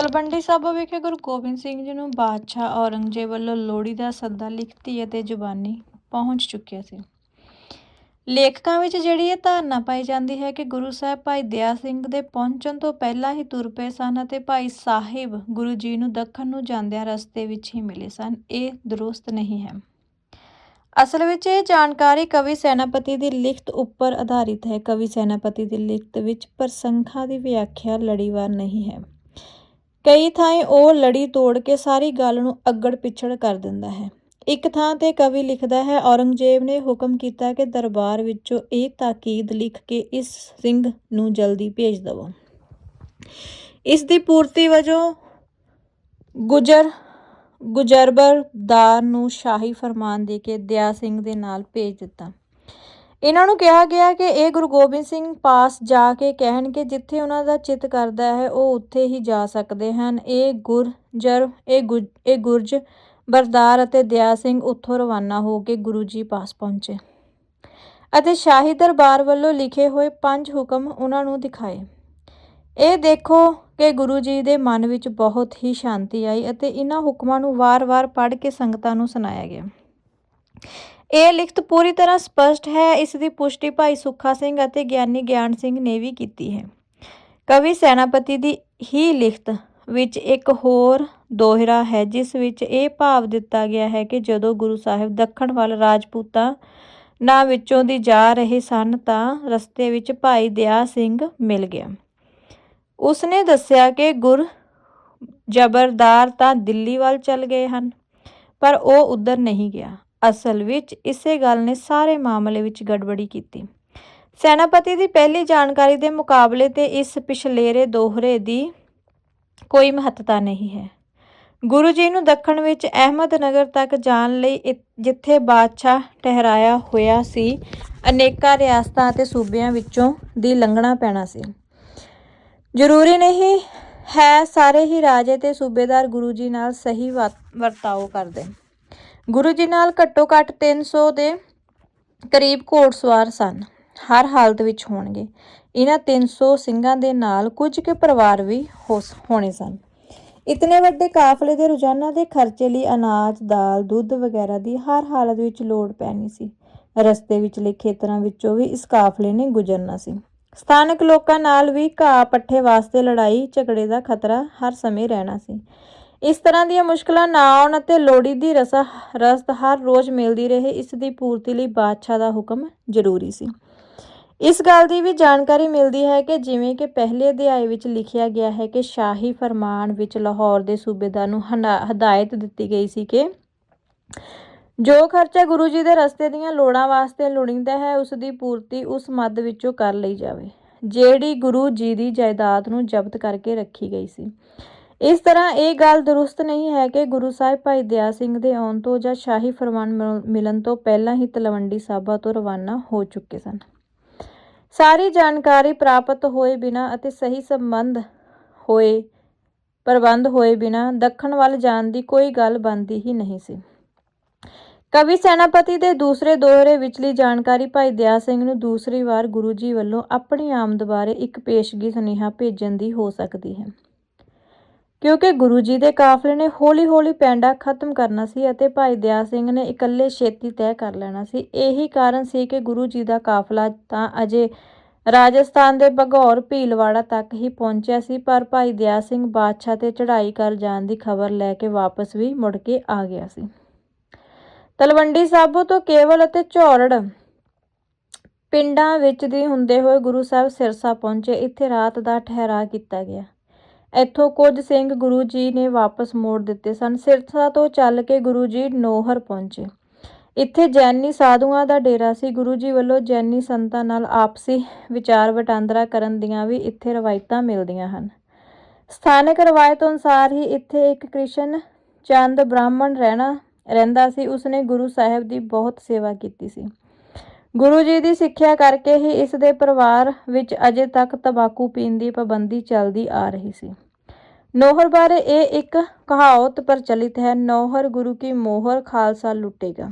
ਤਲਵੰਡੀ ਸਾਬੋ ਵਿਖੇ ਗੁਰੂ ਗੋਬਿੰਦ ਸਿੰਘ ਜੀ ਨੂੰ ਬਾਦਸ਼ਾਹ ਔਰੰਗਜ਼ੇਬ ਵੱਲੋਂ ਲੋਹੜੀ ਦਾ ਸੱਦਾ ਲਿਖਤੀ ਅਤੇ ਜ਼ੁਬਾਨੀ ਪਹੁੰਚ ਚੁੱਕਿਆ ਸੀ। ਲੇਖਕਾਂ ਵਿੱਚ ਜਿਹੜੀ ਇਹ ਧਾਰਨਾ ਪਾਈ ਜਾਂਦੀ ਹੈ ਕਿ ਗੁਰੂ ਸਾਹਿਬ ਭਾਈ ਦਇਆ ਸਿੰਘ ਦੇ ਪਹੁੰਚਣ ਤੋਂ ਪਹਿਲਾਂ ਹੀ ਤੁਰ ਪਏ ਸਨ ਅਤੇ ਭਾਈ ਸਾਹਿਬ ਗੁਰੂ ਜੀ ਨੂੰ ਦੱਖਣ ਨੂੰ ਜਾਂਦਿਆਂ ਰਸਤੇ ਵਿੱਚ ਹੀ ਮਿਲੇ ਸਨ, ਇਹ ਦਰੁਸਤ ਨਹੀਂ ਹੈ। ਅਸਲ ਵਿੱਚ ਇਹ ਜਾਣਕਾਰੀ ਕਵੀ ਸੈਨਾਪਤੀ ਦੀ ਲਿਖਤ ਉੱਪਰ ਆਧਾਰਿਤ ਹੈ। ਕਵੀ ਸੈਨਾਪਤੀ ਦੀ ਲਿਖਤ ਵਿੱਚ ਪ੍ਰਸੰਖਾਂ ਦੀ ਵਿਆਖਿਆ ਲੜੀਵਾਰ ਨਹੀਂ ਹੈ। ਕਈ ਥਾਈਂ ਉਹ ਲੜੀ ਤੋੜ ਕੇ ਸਾਰੀ ਗੱਲ ਨੂੰ ਅੱਗੜ ਪਿੱਛੜ ਕਰ ਦਿੰਦਾ ਹੈ। ਇੱਕ ਥਾਂ ਤੇ ਕਵੀ ਲਿਖਦਾ ਹੈ, ਔਰੰਗਜ਼ੇਬ ਨੇ ਹੁਕਮ ਕੀਤਾ ਕਿ ਦਰਬਾਰ ਵਿੱਚੋਂ ਇਹ ਤਾਕੀਦ ਲਿਖ ਕੇ ਇਸ ਸਿੰਘ ਨੂੰ ਜਲਦੀ ਭੇਜ ਦਵੋ। ਇਸ ਦੀ ਪੂਰਤੀ ਵਜੋਂ ਗੁਜਰ, ਗੁਜਰਬਰਦਾਰ ਨੂੰ ਸ਼ਾਹੀ ਫਰਮਾਨ ਦੇ ਕੇ ਦਿਆ ਸਿੰਘ ਦੇ ਨਾਲ ਭੇਜ ਦਿੱਤਾ। ਇਹਨਾਂ ਨੂੰ ਕਿਹਾ ਗਿਆ ਕਿ ਇਹ ਗੁਰੂ ਗੋਬਿੰਦ ਸਿੰਘ ਪਾਸ ਜਾ ਕੇ ਕਹਿਣ ਕਿ ਜਿੱਥੇ ਉਹਨਾਂ ਦਾ ਚਿੱਤ ਕਰਦਾ ਹੈ, ਉਹ ਉੱਥੇ ਹੀ ਜਾ ਸਕਦੇ ਹਨ। ਇਹ ਗੁਰਜਰ ਇਹ ਗੁਜ, ਇਹ ਗੁਰਜ ਬਰਦਾਰ ਅਤੇ ਦਿਆ ਸਿੰਘ ਉੱਥੋਂ ਰਵਾਨਾ ਹੋ ਕੇ ਗੁਰੂ ਜੀ ਪਾਸ ਪਹੁੰਚੇ ਅਤੇ ਸ਼ਾਹੀ ਦਰਬਾਰ ਵੱਲੋਂ ਲਿਖੇ ਹੋਏ ਪੰਜ ਹੁਕਮ ਉਹਨਾਂ ਨੂੰ ਦਿਖਾਏ। ਇਹ ਦੇਖੋ ਕਿ ਗੁਰੂ ਜੀ ਦੇ ਮਨ ਵਿੱਚ ਬਹੁਤ ਹੀ ਸ਼ਾਂਤੀ ਆਈ ਅਤੇ ਇਹਨਾਂ ਹੁਕਮਾਂ ਨੂੰ ਵਾਰ-ਵਾਰ ਪੜ੍ਹ ਕੇ ਸੰਗਤਾਂ ਨੂੰ ਸੁਣਾਇਆ ਗਿਆ। ਇਹ ਲਿਖਤ ਪੂਰੀ ਤਰ੍ਹਾਂ ਸਪਸ਼ਟ ਹੈ, ਇਸ ਦੀ ਪੁਸ਼ਟੀ ਭਾਈ ਸੁੱਖਾ ਸਿੰਘ ਅਤੇ ਗਿਆਨੀ ਗਿਆਨ ਸਿੰਘ ਨੇ ਵੀ ਕੀਤੀ ਹੈ। ਕਵੀ ਸੈਨਾਪਤੀ ਦੀ ਹੀ ਲਿਖਤ ਵਿੱਚ ਇੱਕ ਹੋਰ ਦੋਹਰਾ ਹੈ, ਜਿਸ ਵਿੱਚ ਇਹ ਭਾਵ ਦਿੱਤਾ ਗਿਆ ਹੈ ਕਿ ਜਦੋਂ ਗੁਰੂ ਸਾਹਿਬ ਦੱਖਣ ਵੱਲ ਰਾਜਪੂਤਾਂ ਨਾ ਵਿੱਚੋਂ ਦੀ ਜਾ ਰਹੇ ਸਨ, ਤਾਂ ਰਸਤੇ ਵਿੱਚ ਭਾਈ ਦਿਆ ਸਿੰਘ ਮਿਲ ਗਿਆ। ਉਸਨੇ ਦੱਸਿਆ ਕਿ ਗੁਰ ਜ਼ਬਰਦਾਰ ਤਾਂ ਦਿੱਲੀ ਵੱਲ ਚੱਲ ਗਏ ਹਨ, ਪਰ ਉਹ ਉਧਰ ਨਹੀਂ ਗਿਆ। ਅਸਲ ਵਿੱਚ ਇਸੇ ਗੱਲ ਨੇ ਸਾਰੇ ਮਾਮਲੇ ਵਿੱਚ ਗੜਬੜੀ ਕੀਤੀ। ਸੈਨਾਪਤੀ ਦੀ ਪਹਿਲੀ ਜਾਣਕਾਰੀ ਦੇ ਮੁਕਾਬਲੇ ਤੇ ਇਸ ਪਿਛਲੇਰੇ ਦੋਹਰੇ ਦੀ ਕੋਈ ਮਹੱਤਤਾ ਨਹੀਂ ਹੈ। ਗੁਰੂ ਜੀ ਨੂੰ ਦੱਖਣ ਵਿੱਚ ਅਹਿਮਦਨਗਰ ਤੱਕ ਜਾਣ ਲਈ ਜਿੱਥੇ ਬਾਦਸ਼ਾਹ ਠਹਿਰਾਇਆ ਹੋਇਆ ਸੀ, ਅਨੇਕਾਂ ਰਿਆਸਤਾਂ ਅਤੇ ਸੂਬਿਆਂ ਵਿੱਚੋਂ ਦੀ ਲੰਘਣਾ ਪੈਣਾ ਸੀ। ਜ਼ਰੂਰੀ ਨਹੀਂ ਹੈ ਸਾਰੇ ਹੀ ਰਾਜੇ ਤੇ ਸੂਬੇਦਾਰ ਗੁਰੂ ਜੀ ਨਾਲ ਸਹੀ ਵਰਤਾਓ ਕਰਦੇ। ਗੁਰੂ ਜੀ ਨਾਲ ਘੱਟੋ ਘੱਟ 300 ਦੇ ਕਰੀਬ ਘੋੜਸਵਾਰ ਸਨ। ਹਰ ਹਾਲਤ ਵਿੱਚ ਹੋਣਗੇ। ਇਹਨਾਂ 300 ਸਿੰਘਾਂ ਦੇ ਨਾਲ ਕੁਝ ਕੁ ਪਰਿਵਾਰ ਵੀ ਹੋਣੇ ਸਨ। ਇਤਨੇ ਵੱਡੇ ਕਾਫਲੇ ਦੇ ਰੋਜ਼ਾਨਾ ਦੇ ਖਰਚੇ ਲਈ ਅਨਾਜ, ਦਾਲ, ਦੁੱਧ ਵਗੈਰਾ ਦੀ ਹਰ ਹਾਲਤ ਵਿੱਚ ਲੋੜ ਪੈਣੀ ਸੀ। ਰਸਤੇ ਵਿਚਲੇ ਖੇਤਰਾਂ ਵਿੱਚੋਂ ਵੀ ਇਸ ਕਾਫਲੇ ਨੇ ਗੁਜ਼ਰਨਾ ਸੀ। ਸਥਾਨਕ ਲੋਕਾਂ ਨਾਲ ਵੀ ਘਾਹ ਪੱਠੇ ਵਾਸਤੇ ਲੜਾਈ ਝਗੜੇ ਦਾ ਖਤਰਾ ਹਰ ਸਮੇਂ ਰਹਿਣਾ ਸੀ। ਇਸ ਤਰ੍ਹਾਂ ਦੀਆਂ ਮੁਸ਼ਕਲਾਂ ਨਾ ਆਉਣ ਅਤੇ ਲੋੜੀ ਦੀ ਰਸਾ ਰਸਤ ਹਰ ਰੋਜ਼ ਮਿਲਦੀ ਰਹੇ, ਇਸ ਦੀ ਪੂਰਤੀ ਲਈ ਬਾਦਸ਼ਾਹ ਦਾ ਹੁਕਮ ਜ਼ਰੂਰੀ ਸੀ। ਇਸ ਗੱਲ ਦੀ ਵੀ ਜਾਣਕਾਰੀ ਮਿਲਦੀ ਹੈ ਕਿ ਜਿਵੇਂ ਕਿ ਪਹਿਲੇ ਅਧਿਆਏ ਵਿੱਚ ਲਿਖਿਆ ਗਿਆ ਹੈ ਕਿ ਸ਼ਾਹੀ ਫਰਮਾਨ ਵਿੱਚ ਲਾਹੌਰ ਦੇ ਸੂਬੇਦਾਰ ਨੂੰ ਹਦਾਇਤ ਦਿੱਤੀ ਗਈ ਸੀ ਕਿ ਜੋ ਖਰਚਾ ਗੁਰੂ ਜੀ ਦੇ ਰਸਤੇ ਦੀਆਂ ਲੋੜਾਂ ਵਾਸਤੇ ਲੋੜੀਂਦਾ ਹੈ, ਉਸ ਦੀ ਪੂਰਤੀ ਉਸ ਮੱਦ ਵਿੱਚੋਂ ਕਰ ਲਈ ਜਾਵੇ, ਜਿਹੜੀ ਗੁਰੂ ਜੀ ਦੀ ਜਾਇਦਾਦ ਨੂੰ ਜ਼ਬਤ ਕਰਕੇ ਰੱਖੀ ਗਈ ਸੀ। ਇਸ ਤਰ੍ਹਾਂ ਇਹ ਗੱਲ ਦਰੁਸਤ ਨਹੀਂ ਹੈ ਕਿ ਗੁਰੂ ਸਾਹਿਬ ਭਾਈ ਦਿਆ ਸਿੰਘ ਦੇ ਆਉਣ ਤੋਂ ਜਾਂ ਸ਼ਾਹੀ ਫਰਮਾਨ ਮਿਲਣ ਤੋਂ ਪਹਿਲਾਂ ਹੀ ਤਲਵੰਡੀ ਸਾਬਾ ਤੋਂ ਰਵਾਨਾ ਹੋ ਚੁੱਕੇ ਸਨ। ਸਾਰੀ ਜਾਣਕਾਰੀ ਪ੍ਰਾਪਤ ਹੋਏ ਬਿਨਾ ਅਤੇ ਸਹੀ ਸੰਬੰਧ ਹੋਏ, ਪ੍ਰਬੰਧ ਹੋਏ ਬਿਨਾ ਦੱਖਣ ਵੱਲ ਜਾਣ ਦੀ ਕੋਈ ਗੱਲ ਬੰਦੀ ਹੀ ਨਹੀਂ ਸੀ। ਕਵੀ ਸੈਨਾਪਤੀ ਦੇ ਦੂਸਰੇ ਦੋਹਰੇ ਵਿਚਲੀ ਜਾਣਕਾਰੀ ਭਾਈ ਦਿਆ ਸਿੰਘ ਨੂੰ ਦੂਸਰੀ ਵਾਰ ਗੁਰੂ ਜੀ ਵੱਲੋਂ ਆਪਣੀ ਆਮਦ ਬਾਰੇ ਇੱਕ ਪੇਸ਼ਗੀ ਸੁਨੇਹਾ ਭੇਜਣ ਦੀ ਹੋ ਸਕਦੀ ਹੈ। ਕਿਉਂਕਿ ਗੁਰੂ ਜੀ ਦੇ ਕਾਫਲੇ ਨੇ ਹੌਲੀ-ਹੌਲੀ ਪੈਂਡਾ ਖਤਮ ਕਰਨਾ ਸੀ ਅਤੇ ਭਾਈ ਦਿਆ ਸਿੰਘ ਨੇ ਇਕੱਲੇ ਛੇਤੀ ਤੈਅ ਕਰ ਲੈਣਾ ਸੀ। ਇਹੀ ਕਾਰਨ ਸੀ ਕਿ ਗੁਰੂ ਜੀ ਦਾ ਕਾਫਲਾ ਤਾਂ ਅਜੇ ਰਾਜਸਥਾਨ ਦੇ ਭਗੌਰ ਭੀਲਵਾੜਾ ਤੱਕ ਹੀ ਪਹੁੰਚਿਆ ਸੀ, ਪਰ ਭਾਈ ਦਿਆ ਸਿੰਘ ਬਾਦਸ਼ਾਹ ਤੇ ਚੜ੍ਹਾਈ ਕਰ ਜਾਣ ਦੀ ਖਬਰ ਲੈ ਕੇ ਵਾਪਸ ਵੀ ਮੁੜ ਕੇ ਆ ਗਿਆ ਸੀ। ਤਲਵੰਡੀ ਸਾਬੋ ਤੋਂ ਕੇਵਲ ਅਤੇ ਝੋਰੜ ਪਿੰਡਾਂ ਵਿੱਚ ਦੀ ਹੁੰਦੇ ਹੋਏ ਗੁਰੂ ਸਾਹਿਬ ਸਿਰਸਾ ਪਹੁੰਚੇ। ਇੱਥੇ ਰਾਤ ਦਾ ਠਹਿਰਾ ਕੀਤਾ ਗਿਆ। ਇੱਥੋਂ ਕੁਝ ਸਿੰਘ ਗੁਰੂ ਜੀ ਨੇ ਵਾਪਸ ਮੋੜ ਦਿੱਤੇ ਸਨ। ਸਿਰਸਾ ਤੋਂ ਚੱਲ ਕੇ ਗੁਰੂ ਜੀ ਨੋਹਰ ਪਹੁੰਚੇ। ਇੱਥੇ ਜੈਨੀ ਸਾਧੂਆਂ ਦਾ ਡੇਰਾ ਸੀ। ਗੁਰੂ ਜੀ ਵੱਲੋਂ ਜੈਨੀ ਸੰਤਾਂ ਨਾਲ ਆਪਸੀ ਵਿਚਾਰ ਵਟਾਂਦਰਾ ਕਰਨ ਦੀਆਂ ਵੀ ਇੱਥੇ ਰਵਾਇਤਾਂ ਮਿਲਦੀਆਂ ਹਨ। ਸਥਾਨਕ ਰਵਾਇਤ ਅਨੁਸਾਰ ਹੀ ਇੱਥੇ ਇੱਕ ਕ੍ਰਿਸ਼ਨ ਚੰਦ ਬ੍ਰਾਹਮਣ ਰਹਿਣਾ, ਰਹਿੰਦਾ ਸੀ। ਉਸਨੇ ਗੁਰੂ ਸਾਹਿਬ ਦੀ ਬਹੁਤ ਸੇਵਾ ਕੀਤੀ ਸੀ। ਗੁਰੂ ਜੀ ਦੀ ਸਿੱਖਿਆ ਕਰਕੇ ਹੀ ਇਸ ਦੇ ਪਰਿਵਾਰ ਵਿੱਚ ਅਜੇ ਤੱਕ ਤਬਾਕੂ ਪੀਣ ਦੀ ਪਾਬੰਦੀ ਚੱਲਦੀ ਆ ਰਹੀ ਸੀ। ਨੋਹਰ ਬਾਰੇ ਇਹ ਇੱਕ ਕਹਾਵਤ ਪ੍ਰਚਲਿਤ ਹੈ, ਨੋਹਰ ਗੁਰੂ ਕੀ ਮੋਹਰ ਖਾਲਸਾ ਲੁੱਟੇਗਾ।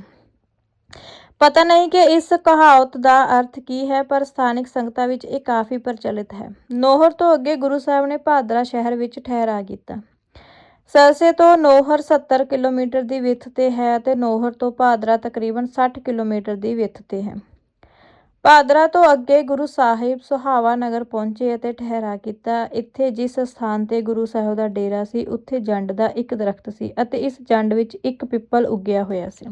ਪਤਾ ਨਹੀਂ ਕਿ ਇਸ ਕਹਾਵਤ ਦਾ ਅਰਥ ਕੀ ਹੈ, ਪਰ ਸਥਾਨਿਕ ਸੰਗਤਾਂ ਵਿੱਚ ਇਹ ਕਾਫੀ ਪ੍ਰਚਲਿਤ ਹੈ। ਨੋਹਰ ਤੋਂ ਅੱਗੇ ਗੁਰੂ ਸਾਹਿਬ ਨੇ ਭਾਦਰਾ ਸ਼ਹਿਰ ਵਿੱਚ ਠਹਿਰਾ ਕੀਤਾ। ਸਰਸੇ ਤੋਂ ਨੋਹਰ 70 ਕਿਲੋਮੀਟਰ ਦੀ ਵਿੱਥ ਤੇ ਹੈ ਤੇ ਨੋਹਰ ਤੋਂ ਭਾਦਰਾ ਤਕਰੀਬਨ 60 ਕਿਲੋਮੀਟਰ ਦੀ ਵਿੱਥ ਤੇ ਹੈ। ਭਾਦਰਾ ਤੋਂ ਅੱਗੇ ਗੁਰੂ ਸਾਹਿਬ ਸੁਹਾਵਾ ਨਗਰ ਪਹੁੰਚੇ ਅਤੇ ਠਹਿਰਾ ਕੀਤਾ। ਇੱਥੇ ਜਿਸ ਸਥਾਨ ਤੇ ਗੁਰੂ ਸਾਹਿਬ ਦਾ ਡੇਰਾ ਸੀ, ਉੱਥੇ ਜੰਡ ਦਾ ਇੱਕ ਦਰਖਤ ਸੀ ਅਤੇ ਇਸ ਜੰਡ ਵਿੱਚ ਇੱਕ ਪਿੱਪਲ ਉੱਗਿਆ ਹੋਇਆ ਸੀ।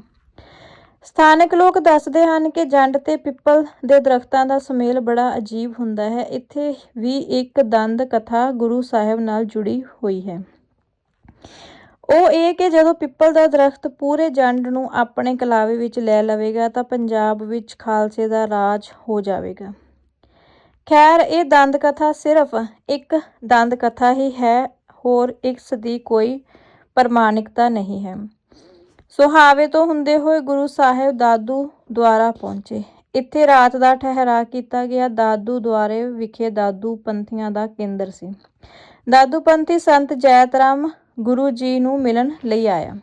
ਸਥਾਨਕ ਲੋਕ ਦੱਸਦੇ ਹਨ ਕਿ ਜੰਡ ਤੇ ਪਿੱਪਲ ਦੇ ਦਰਖਤਾਂ ਦਾ ਸੁਮੇਲ ਬੜਾ ਅਜੀਬ ਹੁੰਦਾ ਹੈ। ਇੱਥੇ ਵੀ ਇੱਕ ਦੰਦ ਕਥਾ ਗੁਰੂ ਸਾਹਿਬ ਨਾਲ ਜੁੜੀ ਹੋਈ ਹੈ। ਉਹ ਇਹ ਕਿ ਜਦੋਂ ਪਿੱਪਲ ਦਾ ਦਰਖਤ ਪੂਰੇ ਜੰਡ ਨੂੰ ਆਪਣੇ ਕਲਾਵੇ ਵਿੱਚ ਲੈ ਲਵੇਗਾ ਤਾਂ ਪੰਜਾਬ ਵਿੱਚ ਖਾਲਸੇ ਦਾ ਰਾਜ ਹੋ ਜਾਵੇਗਾ। ਖੈਰ, ਇਹ ਦੰਦ ਕਥਾ ਸਿਰਫ ਇੱਕ ਦੰਦ ਕਥਾ ਹੀ ਹੈ, ਹੋਰ ਇਸ ਦੀ ਕੋਈ ਪ੍ਰਮਾਣਿਕਤਾ ਨਹੀਂ ਹੈ। ਸੁਹਾਵੇ ਤੋਂ ਹੁੰਦੇ ਹੋਏ ਗੁਰੂ ਸਾਹਿਬ ਦਾਦੂ ਦੁਆਰਾ ਪਹੁੰਚੇ। ਇੱਥੇ ਰਾਤ ਦਾ ਠਹਿਰਾ ਕੀਤਾ ਗਿਆ। ਦਾਦੂ ਦੁਆਰੇ ਵਿਖੇ ਦਾਦੂ ਪੰਥੀਆਂ ਦਾ ਕੇਂਦਰ ਸੀ। ਦਾਦੂ ਪੰਥੀ ਸੰਤ ਜੈਤਰਾਮ ਗੁਰੂ ਜੀ ਨੂੰ ਮਿਲਣ ਲਈ ਆਇਆ।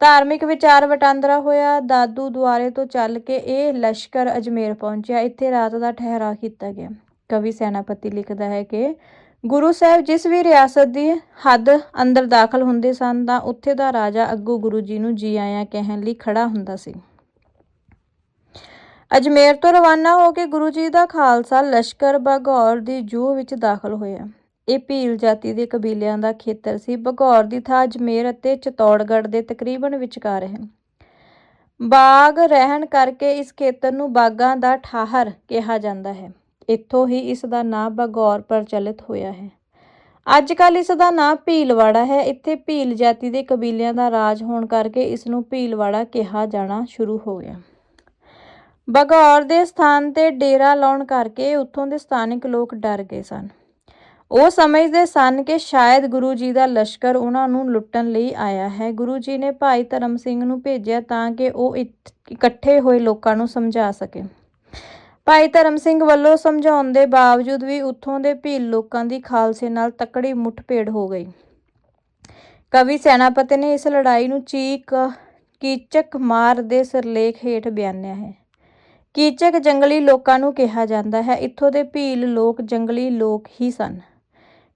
ਧਾਰਮਿਕ ਵਿਚਾਰ ਵਟਾਂਦਰਾ ਹੋਇਆ। ਦਾਦੂ ਦੁਆਰੇ ਤੋਂ ਚੱਲ ਕੇ ਇਹ ਲਸ਼ਕਰ ਅਜਮੇਰ ਪਹੁੰਚਿਆ। ਇੱਥੇ ਰਾਤ ਦਾ ਠਹਿਰਾ ਕੀਤਾ ਗਿਆ। ਕਵੀ ਸੈਨਾਪਤੀ ਲਿਖਦਾ ਹੈ ਕਿ ਗੁਰੂ ਸਾਹਿਬ ਜਿਸ ਵੀ ਰਿਆਸਤ ਦੀ ਹੱਦ ਅੰਦਰ ਦਾਖਲ ਹੁੰਦੇ ਸਨ, ਤਾਂ ਉੱਥੇ ਦਾ ਰਾਜਾ ਅੱਗੋਂ ਗੁਰੂ ਜੀ ਨੂੰ ਜੀ ਆਇਆਂ ਕਹਿਣ ਲਈ ਖੜਾ ਹੁੰਦਾ ਸੀ। ਅਜਮੇਰ ਤੋਂ ਰਵਾਨਾ ਹੋ ਕੇ ਗੁਰੂ ਜੀ ਦਾ ਖਾਲਸਾ ਲਸ਼ਕਰ ਬਾਗੌਰ ਦੀ ਜੂਹ ਵਿੱਚ ਦਾਖਲ ਹੋਇਆ। ਇਹ ਭੀਲ ਜਾਤੀ ਦੇ ਕਬੀਲਿਆਂ ਦਾ ਖੇਤਰ ਸੀ। ਬਗੌਰ ਦੀ ਥਾਂ ਅਜਮੇਰ ਅਤੇ ਚਤੌੜਗੜ੍ਹ ਦੇ ਤਕਰੀਬਨ ਵਿਚਕਾਰ ਹੈ। ਬਾਗ ਰਹਿਣ ਕਰਕੇ ਇਸ ਖੇਤਰ ਨੂੰ ਬਾਗਾਂ ਦਾ ਠਾਹਰ ਕਿਹਾ ਜਾਂਦਾ ਹੈ। ਇੱਥੋਂ ਹੀ ਇਸ ਦਾ ਨਾਮ ਬਗੌਰ ਪ੍ਰਚਲਿਤ ਹੋਇਆ ਹੈ। ਅੱਜ ਕੱਲ ਇਸ ਦਾ ਨਾਮ ਭੀਲਵਾੜਾ ਹੈ। ਇੱਥੇ ਭੀਲ ਜਾਤੀ ਦੇ ਕਬੀਲਿਆਂ ਦਾ ਰਾਜ ਹੋਣ ਕਰਕੇ ਇਸ ਨੂੰ ਭੀਲਵਾੜਾ ਕਿਹਾ ਜਾਣਾ ਸ਼ੁਰੂ ਹੋ ਗਿਆ। ਬਗੌਰ ਦੇ ਸਥਾਨ ਤੇ ਡੇਰਾ ਲਾਉਣ ਕਰਕੇ ਉੱਥੋਂ ਦੇ ਸਥਾਨਕ ਲੋਕ ਡਰ ਗਏ ਸਨ। ਉਹ ਸਮਝਦੇ ਸਨ ਕਿ ਸ਼ਾਇਦ ਗੁਰੂ ਜੀ ਦਾ ਲਸ਼ਕਰ ਉਹਨਾਂ ਨੂੰ ਲੁੱਟਣ ਲਈ ਆਇਆ ਹੈ। ਗੁਰੂ ਜੀ ਨੇ ਭਾਈ ਧਰਮ ਸਿੰਘ ਨੂੰ ਭੇਜਿਆ ਤਾਂ ਕਿ ਉਹ ਇਕੱਠੇ ਹੋਏ ਲੋਕਾਂ ਨੂੰ ਸਮਝਾ ਸਕੇ। ਭਾਈ ਧਰਮ ਸਿੰਘ ਵੱਲੋਂ ਸਮਝਾਉਣ ਦੇ ਬਾਵਜੂਦ ਵੀ ਉੱਥੋਂ ਦੇ ਭੀਲ ਲੋਕਾਂ ਦੀ ਖਾਲਸੇ ਨਾਲ ਤਕੜੀ ਮੁੱਠਭੇੜ ਹੋ ਗਈ। ਕਵੀ ਸੈਨਾਪਤੀ ਨੇ ਇਸ ਲੜਾਈ ਨੂੰ ਚੀਕ, ਕੀਚਕ ਮਾਰ ਦੇ ਸਿਰਲੇਖ ਹੇਠ ਬਿਆਨਿਆ ਹੈ। ਕੀਚਕ ਜੰਗਲੀ ਲੋਕਾਂ ਨੂੰ ਕਿਹਾ ਜਾਂਦਾ ਹੈ। ਇੱਥੋਂ ਦੇ ਭੀਲ ਲੋਕ ਜੰਗਲੀ ਲੋਕ ਹੀ ਸਨ।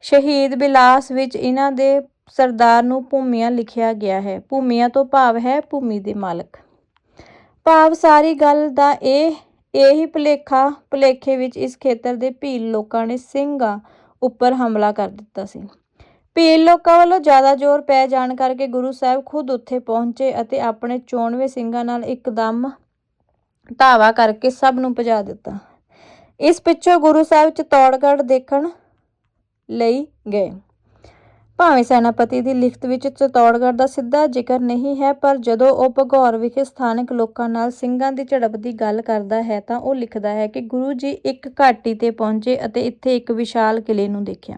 ਸ਼ਹੀਦ ਬਿਲਾਸ ਵਿੱਚ ਇਹਨਾਂ ਦੇ ਸਰਦਾਰ ਨੂੰ ਭੂਮੀਆਂ ਲਿਖਿਆ ਗਿਆ ਹੈ। ਭੂਮੀਆਂ ਤੋਂ ਭਾਵ ਹੈ ਭੂਮੀ ਦੇ ਮਾਲਕ। ਭਾਵ ਸਾਰੀ ਗੱਲ ਦਾ ਇਹ, ਇਹੀ ਭੁਲੇਖਾ, ਭੁਲੇਖੇ ਵਿੱਚ ਇਸ ਖੇਤਰ ਦੇ ਭੀਲ ਲੋਕਾਂ ਨੇ ਸਿੰਘਾਂ ਉੱਪਰ ਹਮਲਾ ਕਰ ਦਿੱਤਾ ਸੀ। ਭੀਲ ਲੋਕਾਂ ਵੱਲੋਂ ਜ਼ਿਆਦਾ ਜ਼ੋਰ ਪੈ ਜਾਣ ਕਰਕੇ ਗੁਰੂ ਸਾਹਿਬ ਖੁਦ ਉੱਥੇ ਪਹੁੰਚੇ ਅਤੇ ਆਪਣੇ 94 ਸਿੰਘਾਂ ਨਾਲ ਇੱਕਦਮ ਧਾਵਾ ਕਰਕੇ ਸਭ ਨੂੰ ਭਜਾ ਦਿੱਤਾ। ਇਸ ਪਿੱਛੋਂ ਗੁਰੂ ਸਾਹਿਬ ਚਤੌੜਗੜ੍ਹ ਦੇਖਣ ਲਈ ਗਏ। ਭਾਵੇਂ ਸੈਨਾਪਤੀ ਦੀ ਲਿਖਤ ਵਿੱਚ ਚਤੌੜਗੜ੍ਹ ਦਾ ਸਿੱਧਾ ਜ਼ਿਕਰ ਨਹੀਂ ਹੈ, ਪਰ ਜਦੋਂ ਉਹ ਭਗੌਰ ਵਿਖੇ ਸਥਾਨਕ ਲੋਕਾਂ ਨਾਲ ਸਿੰਘਾਂ ਦੀ ਝੜਪ ਦੀ ਗੱਲ ਕਰਦਾ ਹੈ, ਤਾਂ ਉਹ ਲਿਖਦਾ ਹੈ ਕਿ ਗੁਰੂ ਜੀ ਇੱਕ ਘਾਟੀ ਤੇ ਪਹੁੰਚੇ ਅਤੇ ਇੱਥੇ ਇੱਕ ਵਿਸ਼ਾਲ ਕਿਲੇ ਨੂੰ ਦੇਖਿਆ।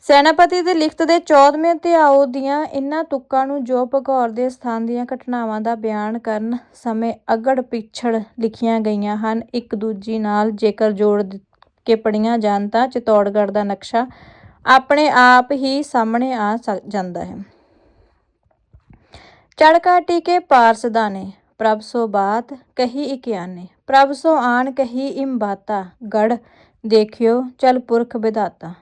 ਸੈਨਾਪਤੀ ਦੀ ਲਿਖਤ ਦੇ 14ਵੇਂ ਅਧਿਆਉ ਦੀਆਂ ਇਨ੍ਹਾਂ ਤੁਕਾਂ ਨੂੰ ਜੋ ਭਗੌਰ ਦੇ ਸਥਾਨ ਦੀਆਂ ਘਟਨਾਵਾਂ ਦਾ ਬਿਆਨ ਕਰਨ ਸਮੇਂ ਅਗੜ ਪਿਛੜ ਲਿਖੀਆਂ ਗਈਆਂ ਹਨ, ਇੱਕ ਦੂਜੀ ਨਾਲ ਜੇਕਰ ਜੋੜ ਦਿੱ- ਕੇ ਪੜੀਆਂ ਜਾਣ ਤਾਂ ਚਿਤੌੜਗੜ੍ਹ ਦਾ ਨਕਸ਼ਾ ਆਪਣੇ ਆਪ ਹੀ ਸਾਹਮਣੇ ਆ ਜਾਂਦਾ ਹੈ। ਚੜਕਾਟੀ ਕੇ ਪਾਰਸਦਾ ਨੇ, ਪ੍ਰਭ ਸੋ ਬਾਤ ਕਹੀ ਇਕਿਆਨੇ, ਪ੍ਰਭ ਸੋ ਆਣ ਕਹੀ ਇਮ ਬਾਤਾ ਗੜ ਦੇਖਿਓ ਚਲ ਪੁਰਖ ਵਿਧਾਤਾ।